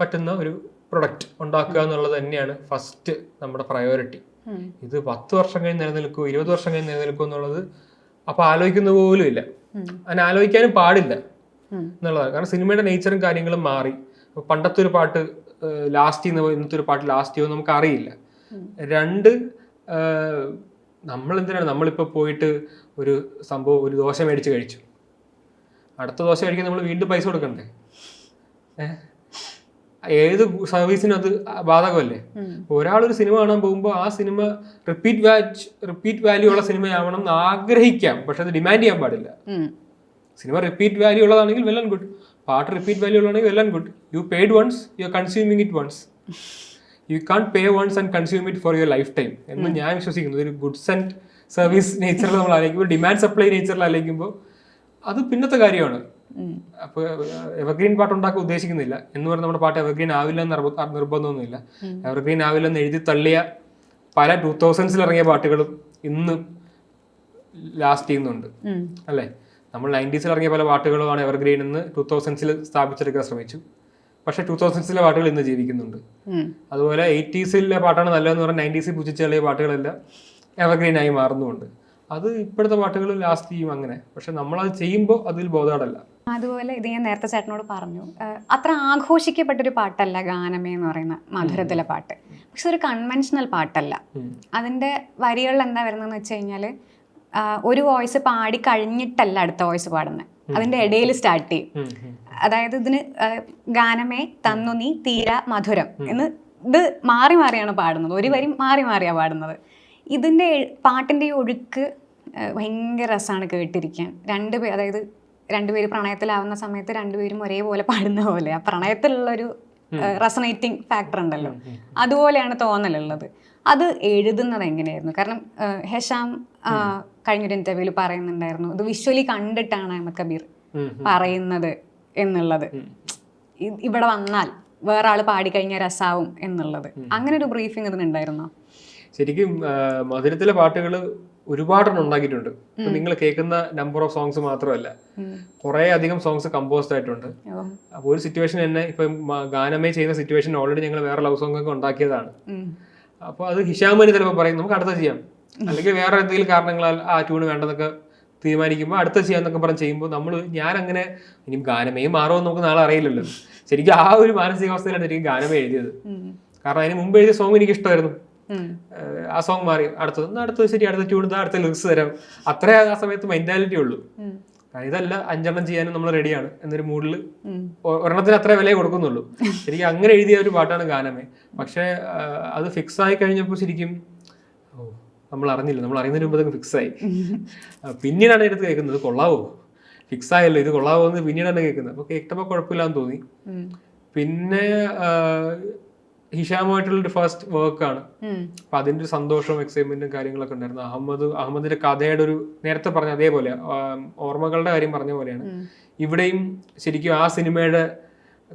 പറ്റുന്ന ഒരു പ്രൊഡക്റ്റ് ഉണ്ടാക്കുക എന്നുള്ളത് തന്നെയാണ് ഫസ്റ്റ് നമ്മുടെ പ്രയോറിറ്റി ഇത് പത്ത് വർഷം കഴിഞ്ഞ് നിലനിൽക്കുമോ ഇരുപത് വർഷം കഴിഞ്ഞ് നിലനിൽക്കുമോ എന്നുള്ളത് അപ്പൊ ആലോചിക്കുന്ന പോലും ഇല്ല. അതിന് ആലോചിക്കാനും പാടില്ല. എന്നുള്ളതാണ്. കാരണം സിനിമയുടെ നേച്ചറും കാര്യങ്ങളും മാറി. പണ്ടത്തെ ഒരു പാട്ട് ലാസ്റ്റ് ചെയ്യുന്ന ഇന്നത്തെ ഒരു പാട്ട് ലാസ്റ്റ് ചെയ്യുമോ നമുക്ക് അറിയില്ല രണ്ട് നമ്മൾ എന്തിനാണ്? നമ്മളിപ്പോൾ പോയിട്ട് ഒരു സംഭവം ഒരു ദോശ മേടിച്ച് കഴിച്ചു. അടുത്ത ദോശ കഴിക്കാൻ നമ്മൾ വീണ്ടും പൈസ കൊടുക്കണ്ടേ? ഏത് സർവീസിനും അത് ബാധകമല്ലേ? ഒരാളൊരു സിനിമ കാണാൻ പോകുമ്പോൾ ആ സിനിമ റിപ്പീറ്റ് വാച്ച് റിപ്പീറ്റ് വാല്യൂ ഉള്ള സിനിമയാവണം എന്ന് ആഗ്രഹിക്കാം. പക്ഷെ അത് ഡിമാൻഡ് ചെയ്യാൻ പാടില്ല. സിനിമ റിപ്പീറ്റ് വാല്യൂ ഉള്ളതാണെങ്കിൽ വെൽ ആൻഡ് ഗുഡ് പാട്ട് റിപ്പീറ്റ് വാല്യൂ ഉള്ളതാണെങ്കിൽ well and good you paid once you are consuming it once you can pay once and consume it for your lifetime എന്ന് ഞാൻ വിശ്വസിക്കുന്നു. ഒരു ഗുഡ്സ് ആൻഡ് സർവീസ് നേച്ചറിൽ നമ്മൾ ആലോചിക്കുമ്പോൾ ഡിമാൻഡ് സപ്ലൈ നേച്ചറിൽ ആലോചിക്കുമ്പോൾ അത് പിന്നത്തെ കാര്യമാണ്. അപ്പോൾ എവർഗ്രീൻ പാട്ട് ഉണ്ടാക്കാൻ ഉദ്ദേശിക്കുന്നില്ല. എന്ന് പറഞ്ഞാൽ നമ്മുടെ പാട്ട് എവർഗ്രീൻ ആവില്ല എന്ന് നിർബന്ധമൊന്നുമില്ല. എവർഗ്രീൻ ആവില്ല എന്ന് എഴുതി തള്ളിയ പല ടൂ തൗസൻഡ്സിൽ ഇറങ്ങിയ പാട്ടുകളും ഇന്ന് ലാസ്റ്റ് ചെയ്യുന്നുണ്ട്. അല്ലേ? നമ്മൾ നയന്റീസിൽ ഇറങ്ങിയ പല പാട്ടുകളുമാണ് എവർഗ്രീൻ എന്ന് ടൂ തൗസൻഡ്സിൽ സ്ഥാപിച്ചെടുക്കാൻ ശ്രമിച്ചു. പക്ഷേ ടൂ തൗസൻഡ്സിലെ പാട്ടുകൾ ഇന്ന് ജീവിക്കുന്നുണ്ട്. അതുപോലെ എയ്റ്റീസിലെ പാട്ടാണ് നല്ലതെന്ന് പറഞ്ഞാൽ നയന്റീസിൽ പുച്ഛിച്ച കളിയ പാട്ടുകളെല്ലാം എവർഗ്രീൻ ആയി മാറുന്നുമുണ്ട്. അത് ഇപ്പോഴത്തെ പാട്ടുകൾ ലാസ്റ്റ് ചെയ്യും അങ്ങനെ. പക്ഷെ നമ്മളത് ചെയ്യുമ്പോൾ അതിൽ ബോധാടല്ല. അതുപോലെ ഇത് ഞാൻ നേരത്തെ ചേട്ടനോട് പറഞ്ഞു. അത്ര അത്ര ആഘോഷിക്കപ്പെട്ടൊരു പാട്ടല്ല ഗാനമേ എന്ന് പറയുന്ന മധുരത്തിലെ പാട്ട്. പക്ഷെ ഒരു കൺവെൻഷണൽ പാട്ടല്ല. അതിന്റെ വരികളിൽ എന്താ വരുന്നതെന്ന് വെച്ച് കഴിഞ്ഞാൽ ഒരു വോയിസ് പാടി കഴിഞ്ഞിട്ടല്ല അടുത്ത വോയിസ് പാടുന്നത് അതിന്റെ ഇടയിൽ സ്റ്റാർട്ട് ചെയ്യും. അതായത് ഇതിന് ഗാനമേ തന്നു നീ തീര മധുരം എന്ന് ഇത് മാറി മാറിയാണ് പാടുന്നത്. ഒരു വരി മാറി മാറിയാണ് പാടുന്നത്. ഇതിന്റെ പാട്ടിന്റെ ഒഴുക്ക് ഭയങ്കര രസമാണ് കേട്ടിരിക്കാൻ. രണ്ടുപേർ അതായത് രണ്ടുപേര് പ്രണയത്തിലാവുന്ന സമയത്ത് രണ്ടുപേരും ഒരേപോലെ പാടുന്ന പോലെ. ആ പ്രണയത്തിലുള്ളൊരു റെസനേറ്റിംഗ് ഫാക്ടർ ഉണ്ടല്ലോ. അതുപോലെയാണ് തോന്നലുള്ളത്. അത് എഴുതുന്നത് എങ്ങനെയായിരുന്നു? കാരണം ഹെഷാം കഴിഞ്ഞൊരു ഇന്റർവ്യൂവിൽ പറയുന്നുണ്ടായിരുന്നു. ഇത് വിഷ്വലി കണ്ടിട്ടാണ് അഹമ്മദ് കബീർ പറയുന്നത് എന്നുള്ളത്. ഇവിടെ വന്നാൽ വേറെ ആൾ പാടിക്കഴിഞ്ഞാൽ രസാവും എന്നുള്ളത്. അങ്ങനെ ഒരു ബ്രീഫിംഗ് ഇതിനുണ്ടായിരുന്നോ? ശരിക്കും മധുരത്തിലെ പാട്ടുകൾ ഒരുപാടെണ്ണം ഉണ്ടാക്കിയിട്ടുണ്ട്. നിങ്ങൾ കേൾക്കുന്ന നമ്പർ ഓഫ് സോങ്സ് മാത്രമല്ല. കുറെ അധികം സോങ്സ് കമ്പോസ്ഡ് ആയിട്ടുണ്ട്. അപ്പൊ അപ്പോൾ ഒരു സിറ്റുവേഷൻ തന്നെ ഇപ്പൊ ഗാനമേ ചെയ്യുന്ന സിറ്റുവേഷൻ ഓൾറെഡി ഞങ്ങൾ വേറെ ലവ് സോങ് ഒക്കെ ഉണ്ടാക്കിയതാണ്. അപ്പൊ അപ്പോൾ അത് ഹിഷാമന് ചിലപ്പോൾ പറയും. നമുക്ക് അടുത്ത ചെയ്യാം. അല്ലെങ്കിൽ വേറെ എന്തെങ്കിലും കാരണങ്ങളാൽ ആ ട്യൂണ് വേണ്ടെന്നൊക്കെ തീരുമാനിക്കുമ്പോൾ അടുത്ത ചെയ്യാന്നൊക്കെ പറഞ്ഞ് ചെയ്യുമ്പോൾ നമ്മൾ ഞാൻ അങ്ങനെ ഇനി ഗാനമേ മാറുമോ എന്ന് നമുക്ക് നാളെ അറിയില്ലല്ലോ. ശരിക്കും ആ ഒരു മാനസികാവസ്ഥയിലാണ് ശരിക്കും ഗാനമേ എഴുതിയത്. കാരണം അതിന് മുമ്പ് എഴുതിയ സോങ് എനിക്ക് ഇഷ്ടമായിരുന്നു ആ സോങ് മാറി. അടുത്തത് അടുത്തത് ശരി അടുത്ത ട്യൂൺ അടുത്ത ലിറിക്സ് തരാം. അത്രേ ആ സമയത്ത് മെന്റാലിറ്റി ഉള്ളൂ. ഇതല്ല അഞ്ചെണ്ണം ചെയ്യാനും നമ്മൾ റെഡിയാണ് എന്നൊരു മൂഡിൽ. ഒരെണ്ണത്തിന് അത്രേ വിലയെ കൊടുക്കുന്നുള്ളൂ. ശരിക്കും അങ്ങനെ എഴുതിയ ഒരു പാട്ടാണ് ഗാനമേ. പക്ഷേ അത് ഫിക്സ് ആയി കഴിഞ്ഞപ്പോൾ ശരിക്കും നമ്മൾ അറിഞ്ഞില്ല നമ്മൾ അറിയുന്നതിന് മുമ്പ് അതൊക്കെ ഫിക്സ് ആയി. ആ, പിന്നീടാണ് എടുത്ത് കേൾക്കുന്നത്. കൊള്ളാവോ? ഫിക്സ് ആയല്ലോ. ഇത് കൊള്ളാവോ എന്ന് പിന്നീടാണ് കേൾക്കുന്നത്. അപ്പോൾ കേട്ടപ്പോൾ കുഴപ്പമില്ലാന്ന് തോന്നി. പിന്നെ ആ, ഹിഷാമുമായിട്ടുള്ളൊരു ഫസ്റ്റ് വർക്കാണ് ആണ്. അപ്പൊ അതിന്റെ ഒരു സന്തോഷവും എക്സൈറ്റ്മെന്റും കാര്യങ്ങളൊക്കെ ഉണ്ടായിരുന്നു. അഹമ്മദ് അഹമ്മദിന്റെ കഥയുടെ ഒരു നേരത്തെ പറഞ്ഞ അതേപോലെ ഓർമ്മകളുടെ കാര്യം പറഞ്ഞ പോലെയാണ്. ഇവിടെയും ശരിക്കും ആ സിനിമയുടെ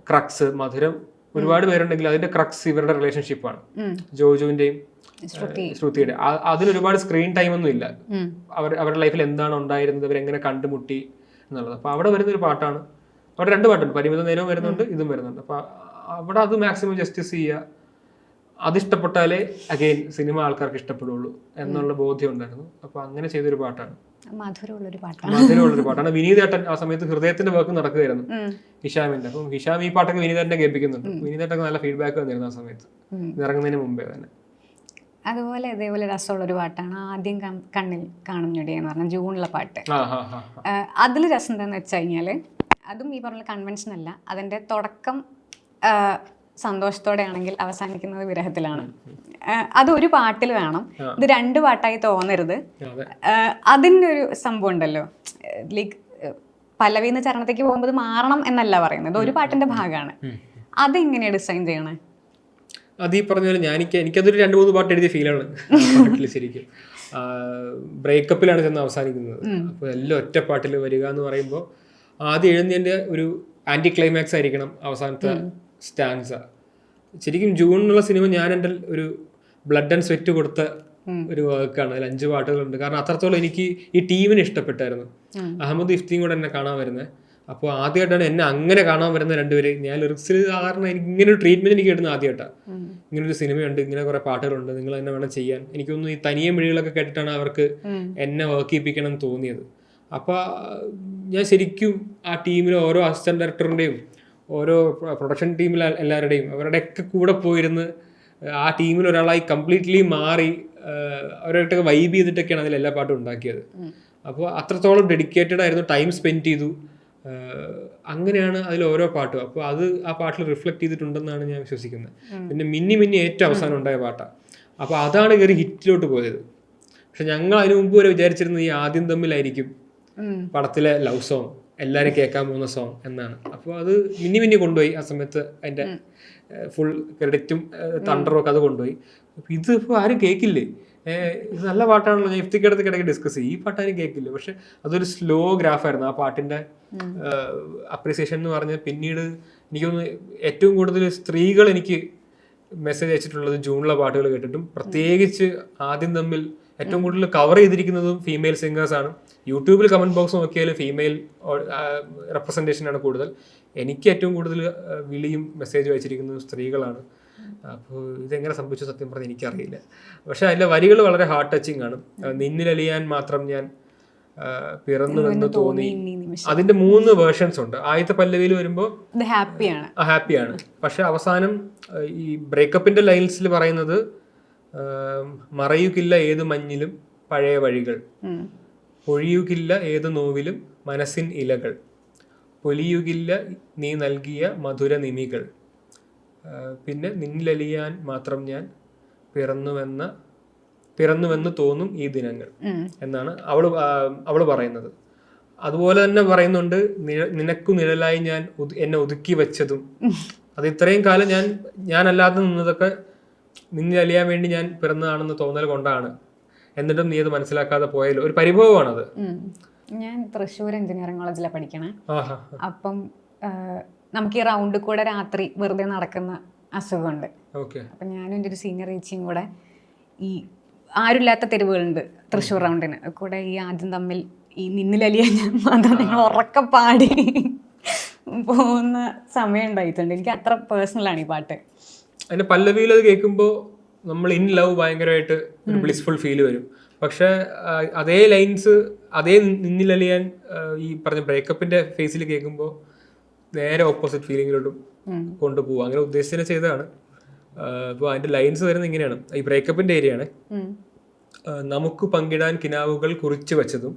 ക്രക്സ് മധുരം ഒരുപാട് പേരുണ്ടെങ്കിൽ അതിന്റെ ക്രക്സ് ഇവരുടെ റിലേഷൻഷിപ്പാണ് ആണ്. ജോജുവിന്റെയും ശ്രുതിയുടെ. അതിലൊരുപാട് സ്ക്രീൻ ടൈം ഒന്നും ഇല്ല. അവർ അവരുടെ ലൈഫിൽ എന്താണ് ഉണ്ടായിരുന്നത് അവരെങ്ങനെ കണ്ടുമുട്ടി എന്നുള്ളത്. അപ്പൊ അവിടെ വരുന്ന ഒരു പാട്ടാണ്. അവിടെ രണ്ട് പാട്ടുണ്ട്. പരിമിത നേരവും വരുന്നുണ്ട് ഇതും വരുന്നുണ്ട്. അപ്പൊ അവിടെ അത് മാക്സിമം ജസ്റ്റിസ് ചെയ്യുക അതിഷ്ടപ്പെട്ടാലേ അഗെയിൻ സിനിമ ആൾക്കാർക്ക് ഇഷ്ടപ്പെടുള്ളൂ എന്നുള്ള ബോധ്യം ഉണ്ടായിരുന്നു. അപ്പൊ അങ്ങനെ ചെയ്തൊരു പാട്ടാണ്. മധുരമുള്ളൊരു പാട്ടാണ്. മധുരമുള്ളൊരു പാട്ടാണ്. വിനീതേട്ടൻ ആ സമയത്ത് ഹൃദയത്തിന്റെ വർക്ക് നടക്കുകയായിരുന്നു. ഹിഷാമിന്റെ അപ്പം ഹിഷാം ഈ പാട്ടൊക്കെ വിനീതേട്ടനെ കേൾപ്പിക്കുന്നുണ്ട്. വിനീതേട്ടൊക്കെ നല്ല ഫീഡ്ബാക്ക് വന്നിരുന്നു ആ സമയത്ത്. ഇറങ്ങുന്നതിന് മുമ്പേ തന്നെ. അതുപോലെ ഇതേപോലെ രസമുള്ളൊരു പാട്ടാണ്. ആദ്യം കണ്ണിൽ കാണുന്നൊടി എന്ന് പറഞ്ഞ ജൂണിലെ പാട്ട്. അതിൽ രസം എന്താണെന്ന് വെച്ച് കഴിഞ്ഞാൽ അതും ഈ പറഞ്ഞ കൺവെൻഷൻ അല്ല. അതിന്റെ തുടക്കം സന്തോഷത്തോടെ ആണെങ്കിൽ അവസാനിക്കുന്നത് വിരഹത്തിലാണ്. അത് ഒരു പാട്ടിൽ വേണം. ഇത് രണ്ട് പാട്ടായി തോന്നരുത്. അതെ. അതിന്റെ ഒരു സംഭവം ഉണ്ടല്ലോ. ലൈക്ക് പല്ലവിന്ന് ചരണത്തേക്ക് പോകുമ്പോൾ മാറണം എന്നല്ല പറയുന്നത്. ഒരു പാട്ടിന്റെ ഭാഗമാണ്. അതെങ്ങനെയാണ് ഡിസൈൻ ചെയ്യണേ? അത് ഈ പറഞ്ഞ പോലെ ഞാൻ എനിക്ക് എനിക്കതൊരു രണ്ട് മൂന്ന് പാട്ട് എഴുതിയ ഫീലാണ് പാട്ടിൽ ശരിക്കും. ബ്രേക്കപ്പിലാണ് ചെന്ന് അവസാനിക്കുന്നത്. അപ്പോൾ എല്ലാം ഒറ്റ പാട്ടിൽ വരിക എന്ന് പറയുമ്പോൾ ആദ്യം എഴുതുന്നതിന്റെ ഒരു ആന്റി ക്ലൈമാക്സ് ആയിരിക്കണം അവസാനത്തെ സ്റ്റാൻസ ശരിക്കും ജൂൺ എന്നുള്ള സിനിമ ഞാൻ എന്റെ ഒരു ബ്ലഡ് ആൻഡ് സ്വെറ്റ് കൊടുത്ത ഒരു വർക്കാണ് അതിൽ അഞ്ച് പാട്ടുകളുണ്ട്. കാരണം അത്രത്തോളം എനിക്ക് ഈ ടീമിനെ ഇഷ്ടപ്പെട്ടായിരുന്നു. അഹമ്മദ് ഇഫ്തിയും കൂടെ എന്നെ കാണാൻ വരുന്നത് അപ്പോൾ ആദ്യമായിട്ടാണ് എന്നെ അങ്ങനെ കാണാൻ വരുന്ന രണ്ടുപേര്. ഞാൻ ലിറിക്സിൽ സാധാരണ എനിക്ക് ഇങ്ങനെ ഒരു ട്രീറ്റ്മെന്റ് എനിക്ക് കിട്ടുന്ന ആദ്യമായിട്ടാണ് ഇങ്ങനെ ഒരു സിനിമയുണ്ട് ഇങ്ങനെ കുറെ പാട്ടുകളുണ്ട് നിങ്ങൾ എന്നെ വേണം ചെയ്യാൻ. എനിക്കൊന്നും ഈ തനിയെ മിഴികളൊക്കെ കേട്ടിട്ടാണ് അവർക്ക് എന്നെ വർക്ക് ചെയ്യിപ്പിക്കണം എന്ന് തോന്നിയത്. അപ്പോൾ ഞാൻ ശരിക്കും ആ ടീമിലെ ഓരോ അസിസ്റ്റന്റ് ഡയറക്ടറിന്റെയും ഓരോ പ്രൊഡക്ഷൻ ടീമിൽ എല്ലാവരുടെയും അവരുടെയൊക്കെ കൂടെ പോയിരുന്ന് ആ ടീമിൽ ഒരാളായി കംപ്ലീറ്റ്ലി മാറി അവരായിട്ടൊക്കെ വൈബ് ചെയ്തിട്ടൊക്കെയാണ് അതിൽ എല്ലാ പാട്ടും ഉണ്ടാക്കിയത്. അപ്പോൾ അത്രത്തോളം ഡെഡിക്കേറ്റഡ് ആയിരുന്നു ടൈം സ്പെൻഡ് ചെയ്തു. അങ്ങനെയാണ് അതിൽ ഓരോ പാട്ടും. അപ്പോൾ അത് ആ പാട്ടിൽ റിഫ്ലക്ട് ചെയ്തിട്ടുണ്ടെന്നാണ് ഞാൻ വിശ്വസിക്കുന്നത്. പിന്നെ മിന്നി മിന്നി ഏറ്റവും അവസാനം ഉണ്ടായ പാട്ടാണ് അപ്പോൾ അതാണ് കയറി ഹിറ്റിലോട്ട് പോയത്. പക്ഷെ ഞങ്ങൾ അതിനു മുമ്പ് വരെ വിചാരിച്ചിരുന്നത് ഈ ആദ്യം തമ്മിലായിരിക്കും. പടത്തിലെ ലവ് സോങ്. എല്ലാവരും കേൾക്കാൻ പോകുന്ന സോങ് എന്നാണ്. അപ്പോൾ അത് മിന്നി മിന്നി കൊണ്ടുപോയി ആ സമയത്ത് അതിന്റെ ഫുൾ ക്രെഡിറ്റും തണ്ടറും ഒക്കെ അത് കൊണ്ടുപോയി. ഇത് ഇപ്പോൾ ആരും കേൾക്കില്ലേ? ഇത് നല്ല പാട്ടാണല്ലോ. ഞാൻ ഇഫ്തിക്കടുത്ത് കിടക്കി ഡിസ്കസ് ചെയ്യും. ഈ പാട്ട് ആരും കേൾക്കില്ല. പക്ഷെ അതൊരു സ്ലോ ഗ്രാഫായിരുന്നു ആ പാട്ടിന്റെ അപ്രീസിയേഷൻ എന്ന് പറഞ്ഞാൽ പിന്നീട് എനിക്കൊന്ന് ഏറ്റവും കൂടുതൽ സ്ത്രീകൾ എനിക്ക് മെസ്സേജ് അയച്ചിട്ടുള്ളത് ജൂണിലെ പാട്ടുകൾ കേട്ടിട്ടും പ്രത്യേകിച്ച് ആദ്യം തമ്മിൽ ഏറ്റവും കൂടുതൽ കവർ ചെയ്തിരിക്കുന്നതും ഫീമെയിൽ സിംഗേഴ്സ് ആണ്. യൂട്യൂബിൽ കമന്റ് ബോക്സ് നോക്കിയാൽ ഫീമെയിൽ റെപ്രസെന്റേഷനാണ് കൂടുതൽ. എനിക്ക് ഏറ്റവും കൂടുതൽ വിളിയും മെസ്സേജും അയച്ചിരിക്കുന്നത് സ്ത്രീകളാണ്. അപ്പോൾ ഇതെങ്ങനെ സംഭവിച്ചു സത്യം പറഞ്ഞാൽ എനിക്കറിയില്ല. പക്ഷേ അതിലെ വരികൾ വളരെ ഹാർട്ട് ടച്ചിങ് ആണ്. നിന്നിലലിയാൻ മാത്രം ഞാൻ പിറന്നു എന്ന് തോന്നി. അതിന്റെ മൂന്ന് വേർഷൻസ് ഉണ്ട്. ആദ്യത്തെ പല്ലവിയിൽ വരുമ്പോൾ ഹാപ്പിയാണ്. ഹാപ്പിയാണ്. പക്ഷെ അവസാനം ഈ ബ്രേക്കപ്പിന്റെ ലൈൻസിൽ പറയുന്നത് മറയുകില്ല ഏത് മഞ്ഞിലും പഴയ വഴികൾ. ഉം. പൊഴിയുകില്ല ഏത് നോവിലും മനസ്സിൻ ഇലകൾ. പൊലിയുകില്ല നീ നൽകിയ മധുര നിമികൾ. പിന്നെ നിന്നിലലിയാൻ മാത്രം ഞാൻ പിറന്നുവെന്ന പിറന്നുവെന്ന് തോന്നും ഈ ദിനങ്ങൾ എന്നാണ് അവൾ അവൾ പറയുന്നത്. അതുപോലെ തന്നെ പറയുന്നുണ്ട് നിനക്കു നിഴലായി ഞാൻ എന്നെ ഒതുക്കി വെച്ചതും. അത് ഇത്രയും കാലം ഞാൻ ഞാനല്ലാതെ നിന്നതൊക്കെ നിന്നിലലിയാൻ വേണ്ടി ഞാൻ പിറന്നതാണെന്ന് തോന്നൽ കൊണ്ടാണ്. എന്നിട്ടും നീ അത് മനസ്സിലാക്കാതെ പോയാലും ഒരു പരിഭവമാണത്. ഞാൻ തൃശ്ശൂർ എഞ്ചിനീയറിംഗ് കോളേജിലാണ് പഠിക്കണേ. അപ്പം നമുക്ക് ഈ റൗണ്ട് കൂടെ രാത്രി വെറുതെ നടക്കുന്ന അസുഖമുണ്ട്. അപ്പൊ ഞാനും എന്റെ ഒരു സീനിയർ ചേച്ചിയും കൂടെ ഈ ആരുമില്ലാത്ത തെരുവുകളുണ്ട് തൃശ്ശൂർ റൗണ്ടിന് കൂടെ ഈ ആദ്യം തമ്മിൽ ഈ നിന്നിലലിയ മാത്രം നിങ്ങൾ ഉറക്കെ പാടി പോകുന്ന സമയം ഉണ്ടായിട്ടുണ്ട്. എനിക്ക് അത്ര പേഴ്സണലാണ് ഈ പാട്ട്. അതിന്റെ പല്ലവിയിൽ അത് കേൾക്കുമ്പോൾ നമ്മൾ ഇൻ ലവ് ഭയങ്കരമായിട്ട് ഒരു ബ്ലിസ്ഫുൾ ഫീൽ വരും. പക്ഷേ അതേ ലൈൻസ് അതേ നിന്നിലലിയാൻ ഈ പറഞ്ഞ ബ്രേക്കപ്പിന്റെ ഫേസിൽ കേൾക്കുമ്പോൾ നേരെ ഓപ്പോസിറ്റ് ഫീലിങ്ങിലോട്ടും കൊണ്ടുപോകും അങ്ങനെ ഉദ്ദേശിച്ചതിനെ ചെയ്തതാണ്. അപ്പോൾ അതിന്റെ ലൈൻസ് വരുന്നത് ഇങ്ങനെയാണ്. ഈ ബ്രേക്കപ്പിന്റെ ഏരിയയാണ്. നമുക്ക് പങ്കിടാൻ കിനാവുകൾ കുറിച്ചു വെച്ചതും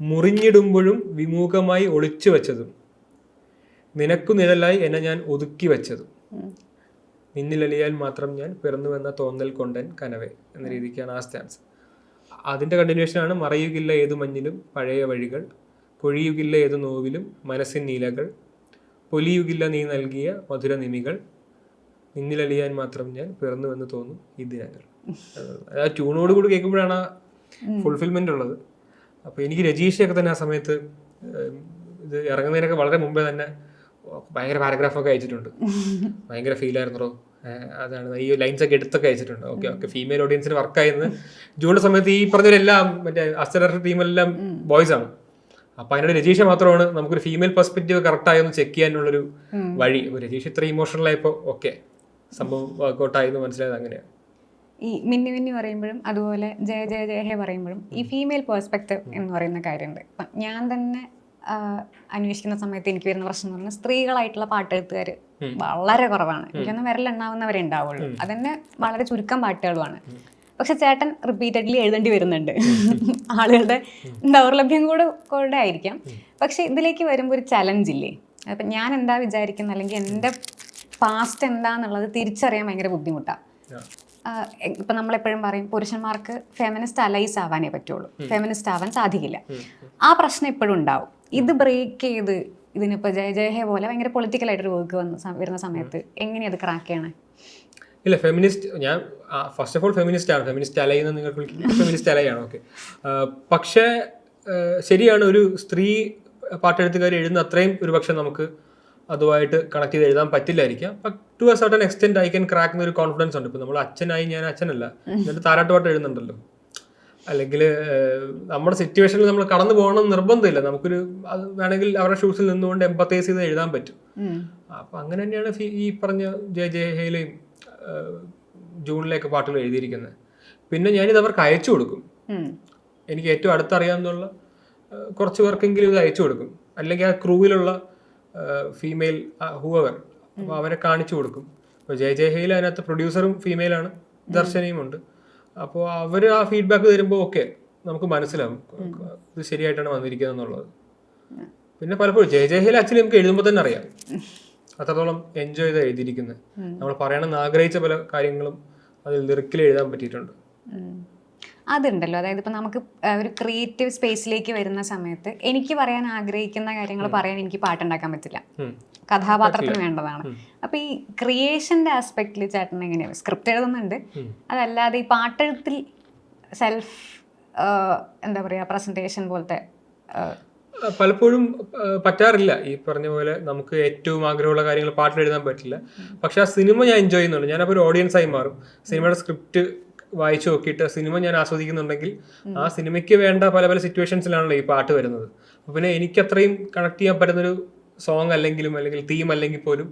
മുറിഞ്ഞിടുമ്പോഴും വിമുഖമായി ഒളിച്ചു വെച്ചതും നിനക്കു നിഴലായി എന്നെ ഞാൻ ഒതുക്കി വെച്ചതും. നിന്നിലലിയാൽ മാത്രം ഞാൻ പിറന്നുവെന്ന തോന്നൽ കൊണ്ടൻ കനവേ എന്ന രീതിക്കാണ് ആ സ്റ്റാൻസ് അതിന്റെ കണ്ടിന്യൂഷനാണ് മറയുകില്ല ഏതു മഞ്ഞിലും പഴയ വഴികൾ പൊഴിയുകില്ല ഏതു നോവിലും മനസ്സിൻ നീലകൾ പൊലിയുകില്ല നീ നൽകിയ മധുര നിമികൾ നിന്നിലലിയാൻ മാത്രം ഞാൻ പിറന്നുവെന്ന് തോന്നും ഈ ദിനങ്ങൾ. ആ ട്യൂണോട് കൂടി കേൾക്കുമ്പോഴാണ് ആ ഫുൾഫിൽമെന്റ് ഉള്ളത്. അപ്പോൾ എനിക്ക് രജീഷയൊക്കെ തന്നെ ആ സമയത്ത് ഇത് ഇറങ്ങുന്നതിനൊക്കെ വളരെ മുമ്പേ തന്നെ ഭയങ്കര പാരഗ്രാഫൊക്കെ അയച്ചിട്ടുണ്ട്. ഭയങ്കര ഫീലായിരുന്നോ അതാണ്. ഈ ലൈൻസ് ഒക്കെ എടുത്തൊക്കെ അയച്ചിട്ടുണ്ട്. Okay okay. ഫീമെയിൽ ഓഡിയൻസിന് വർക്ക് ആയിരുന്നു ജൂണിന്റെ സമയത്ത് ഈ പറഞ്ഞവരെല്ലാം മറ്റേ അസ്റ്റർ ടീമെല്ലാം ബോയ്സ് ആണ്. അപ്പൊ അതിനോട് രജീഷ മാത്രമാണ് നമുക്കൊരു ഫീമെയിൽ പെർസ്പെക്റ്റീവ് കറക്റ്റ് ആയെന്ന് ചെക്ക് ചെയ്യാനുള്ളൊരു വഴി. രജീഷ് ഇത്ര ഇമോഷണൽ ആയപ്പോ ഓക്കെ സംഭവം വർക്കൗട്ടായി എന്ന് മനസ്സിലായത് അങ്ങനെയാണ്. ഈ മിന്നി മിന്നി പറയുമ്പോഴും അതുപോലെ ജയ ജയ ജയ ഹേ പറയുമ്പോഴും ഈ ഫീമെയിൽ പേഴ്സ്പെക്റ്റീവ് എന്ന് പറയുന്ന കാര്യമുണ്ട്. ഇപ്പം ഞാൻ തന്നെ അന്വേഷിക്കുന്ന സമയത്ത് എനിക്ക് വരുന്ന പ്രശ്നം എന്ന് പറഞ്ഞാൽ സ്ത്രീകളായിട്ടുള്ള പാട്ടെഴുത്തുകാർ വളരെ കുറവാണ്. എനിക്കൊന്നും വിരലെണ്ണാവുന്നവരെ ഉണ്ടാവുള്ളൂ. അതന്നെ വളരെ ചുരുക്കം പാട്ടുകളുമാണ്. പക്ഷെ ചേട്ടൻ റിപ്പീറ്റഡ്ലി എഴുതേണ്ടി വരുന്നുണ്ട്. ആളുകളുടെ ദൗർലഭ്യം കൂടെ കൂടെ ആയിരിക്കാം. പക്ഷെ ഇതിലേക്ക് വരുമ്പോൾ ഒരു ചലഞ്ച് ഇല്ലേ? അപ്പം ഞാൻ എന്താ വിചാരിക്കുന്നത് അല്ലെങ്കിൽ എന്റെ പാസ്റ്റ് എന്താന്നുള്ളത് തിരിച്ചറിയാൻ ഭയങ്കര ബുദ്ധിമുട്ടാണ് ഇപ്പം ഇപ്പൊ നമ്മളെപ്പോഴും പറയും പുരുഷന്മാർക്ക് ഫെമിനിസ്റ്റ് അലൈസ് ആവാനേ പറ്റുള്ളൂ. ഫെമിനിസ്റ്റ് ആവാൻ സാധിക്കില്ല. ആ പ്രശ്നം എപ്പോഴും ഉണ്ടാവും. ഇത് ബ്രേക്ക് ചെയ്ത് ഇതിനിപ്പോ ജയ ജയ ഹേ പോലെ ഭയങ്കര പൊളിറ്റിക്കൽ ആയിട്ടൊരു വർക്ക് വന്ന് വരുന്ന സമയത്ത് എങ്ങനെയത് ക്രാക്ക് ചെയ്യണേ? ഇല്ല ഫെമിനിസ്റ്റ് ഞാൻ ഫസ്റ്റ് ഓഫ് ഓൾ ഫെമിനിസ്റ്റ് ആണ്. ഫെമിനിസ്റ്റ് അലൈ എന്ന് നിങ്ങൾ ഫെമിനിസ്റ്റ് ആണ് ഓക്കെ പക്ഷേ ശരിയാണ് ഒരു സ്ത്രീ പാട്ടെഴുത്തുകാർ എഴുതുന്ന അത്രയും ഒരു പക്ഷെ നമുക്ക് അതുമായിട്ട് കണക്ട് ചെയ്ത് എഴുതാൻ പറ്റില്ലായിരിക്കാം. To a certain extent I can crack എന്നൊരു കോൺഫിഡൻസ് ഉണ്ട്. ഇപ്പം നമ്മൾ അച്ഛനായി ഞാൻ അച്ഛനല്ല. എന്നിട്ട് താരാട്ടുപാട്ട് എഴുതുന്നുണ്ടല്ലോ. അല്ലെങ്കിൽ നമ്മുടെ സിറ്റുവേഷനിൽ നമ്മൾ കടന്നു പോകണം നിർബന്ധമില്ല. നമുക്കൊരു അത് വേണമെങ്കിൽ അവരുടെ ഷൂസിൽ നിന്നുകൊണ്ട് എമ്പത്തൈസ് ചെയ്ത് എഴുതാൻ പറ്റും. അപ്പം അങ്ങനെ തന്നെയാണ് ഈ പറഞ്ഞ ജെ ജെ ഹേലയും ജൂണിലേക്ക് പാട്ടുകൾ എഴുതിയിരിക്കുന്നത്. പിന്നെ ഞാനിത് അവർക്ക് അയച്ചു കൊടുക്കും. എനിക്ക് ഏറ്റവും അടുത്തറിയാവുന്നുള്ള ആ, കുറച്ച് പേർക്കെങ്കിലും ഇത് അയച്ചു കൊടുക്കും. അല്ലെങ്കിൽ ആ ക്രൂവിലുള്ള ഫീമെയിൽ ഹൂവർ അപ്പോൾ അവരെ കാണിച്ചു കൊടുക്കും. അപ്പോൾ ജയ ജയ ഹേയിൽ അതിനകത്ത് പ്രൊഡ്യൂസറും ഫീമെയിലാണ് ദർശനയും ഉണ്ട് അപ്പോൾ അവർ ആ ഫീഡ്ബാക്ക് തരുമ്പോൾ ഓക്കെ നമുക്ക് മനസ്സിലാവും. ഇത് ശരിയായിട്ടാണ് വന്നിരിക്കുന്നത് എന്നുള്ളത്. പിന്നെ പലപ്പോഴും ജയ ജയഹിൽ ആക്ച്വലി നമുക്ക് എഴുതുമ്പോൾ തന്നെ അറിയാം. അത്രത്തോളം എൻജോയ് ചെയ്ത് എഴുതിയിരിക്കുന്നത് നമ്മൾ പറയണമെന്ന് ആഗ്രഹിച്ച പല കാര്യങ്ങളും അതിൽ ലിറിക്കിൽ എഴുതാൻ പറ്റിയിട്ടുണ്ട്. അതുണ്ടല്ലോ. അതായത് ഇപ്പം നമുക്ക് ഒരു ക്രിയേറ്റീവ് സ്പേസിലേക്ക് വരുന്ന സമയത്ത് എനിക്ക് പറയാൻ ആഗ്രഹിക്കുന്ന കാര്യങ്ങൾ പറയാൻ എനിക്ക് പാട്ടുണ്ടാക്കാൻ പറ്റില്ല. കഥാപാത്രത്തിന് വേണ്ടതാണ്. അപ്പൊ ഈ ക്രിയേഷന്റെ ആസ്പെക്റ്റിൽ ചേട്ടൻ എങ്ങനെയാണ് സ്ക്രിപ്റ്റ് എഴുതുന്നുണ്ട്. അതല്ലാതെ ഈ പാട്ടെഴുത്തിൽ സെൽഫ് എന്താ പറയാ പ്രസന്റേഷൻ പോലത്തെ പലപ്പോഴും പറ്റാറില്ല. ഈ പറഞ്ഞ പോലെ നമുക്ക് ഏറ്റവും ആഗ്രഹമുള്ള കാര്യങ്ങൾ പാട്ടിൽ എഴുതാൻ പറ്റില്ല പക്ഷെ ആ സിനിമ ഞാൻ എൻജോയ് ചെയ്യുന്നുണ്ട്. ഞാനപ്പോൾ ഒരു ഓഡിയൻസ് ആയി മാറും. സിനിമയുടെ സ്ക്രിപ്റ്റ് വായിച്ചു നോക്കിയിട്ട് സിനിമ ഞാൻ ആസ്വദിക്കുന്നുണ്ടെങ്കിൽ ആ സിനിമയ്ക്ക് വേണ്ട പല പല സിറ്റുവേഷൻസിലാണല്ലോ ഈ പാട്ട് വരുന്നത്. അപ്പോൾ പിന്നെ എനിക്ക് അത്രയും കണക്ട് ചെയ്യാൻ പറ്റുന്നൊരു സോങ് അല്ലെങ്കിലും അല്ലെങ്കിൽ തീം അല്ലെങ്കിൽ പോലും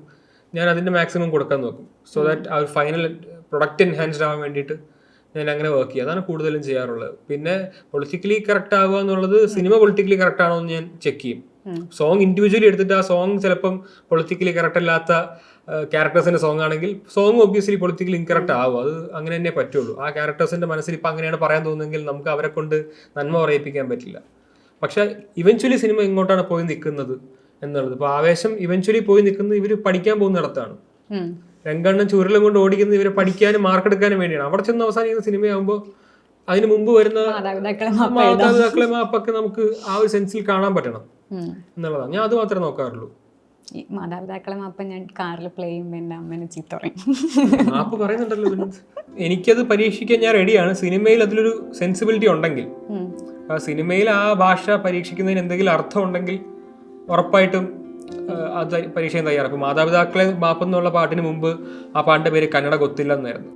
ഞാൻ അതിന്റെ മാക്സിമം കൊടുക്കാൻ നോക്കും. സോ ദാറ്റ് ആ ഒരു ഫൈനൽ പ്രൊഡക്റ്റ് എൻഹാൻസ്ഡ് ആവാൻ വേണ്ടിയിട്ട് ഞാൻ അങ്ങനെ വർക്ക് ചെയ്യുക. അതാണ് കൂടുതലും ചെയ്യാറുള്ളത്. പിന്നെ പൊളിറ്റിക്കലി കറക്റ്റ് ആവുക എന്നുള്ളത് സിനിമ പൊളിറ്റിക്കലി കറക്റ്റ് ആണോ എന്ന് ഞാൻ ചെക്ക് ചെയ്യും. സോങ് ഇൻഡിവിജ്വലി എടുത്തിട്ട് ആ സോങ് ചിലപ്പം പൊളിറ്റിക്കലി കറക്റ്റ് അല്ലാത്ത ക്യാരക്ടേഴ്സിന്റെ സോങ് ആണെങ്കിൽ സോങ് ഒബ്വിയസ്ലി പൊളിറ്റിക്കലി ഇൻകറക്റ്റ് ആവും. അത് അങ്ങനെ തന്നെ പറ്റുള്ളൂ. ആ ക്യാരക്ടേഴ്സിന്റെ മനസ്സിൽ ഇപ്പം അങ്ങനെയാണ് പറയാൻ തോന്നുന്നെങ്കിൽ നമുക്ക് അവരെ കൊണ്ട് നന്മ പറയിപ്പിക്കാൻ പറ്റില്ല. പക്ഷെ ഇവൻച്വലി സിനിമ ഇങ്ങോട്ടാണ് പോയി നിൽക്കുന്നത് എന്നുള്ളത്? ഇപ്പോൾ ആവേശം ഇവൻച്വലി പോയി നിൽക്കുന്നത് ഇവർ പഠിക്കാൻ പോകുന്നിടത്താണ്. രംഗണ്ണൻ ചുരുളും കൊണ്ട് ഓടിക്കുന്നത് ഇവരെ പഠിക്കാനും മാർക്ക് എടുക്കാനും വേണ്ടിയാണ്. അവിടെ ചെന്ന് അവസാനിക്കുന്ന സിനിമയാകുമ്പോൾ അതിന് മുമ്പ് വരുന്ന മാതാപിതാക്കളെ മാപ്പൊക്കെ നമുക്ക് ആ ഒരു സെൻസിൽ കാണാൻ പറ്റണം എന്നുള്ളതാണ്. ഞാൻ അത് മാത്രമേ നോക്കാറുള്ളൂ. ഈ മാതാപിതാക്കളെ മാപ്പം ഞാൻ കാറിൽ പ്ലേ ചെയ്യുമ്പോൾ എന്റെ അമ്മേനെ ചീത്ത പറയും. മാപ്പ് പറയുന്നുണ്ടല്ലോ. എനിക്കത് പരീക്ഷിക്കാൻ ഞാൻ റെഡിയാണ് സിനിമയിൽ അതിലൊരു സെൻസിബിലിറ്റി ഉണ്ടെങ്കിൽ സിനിമയിൽ ആ ഭാഷ പരീക്ഷിക്കുന്നതിന് എന്തെങ്കിലും അർത്ഥം ഉണ്ടെങ്കിൽ ഉറപ്പായിട്ടും അത് പരീക്ഷയും അപ്പോൾ മാതാപിതാക്കളെ മാപ്പെന്നുള്ള പാട്ടിന് മുമ്പ് ആ പാട്ടിന്റെ പേര് കന്നഡ കൊത്തില്ല എന്നായിരുന്നു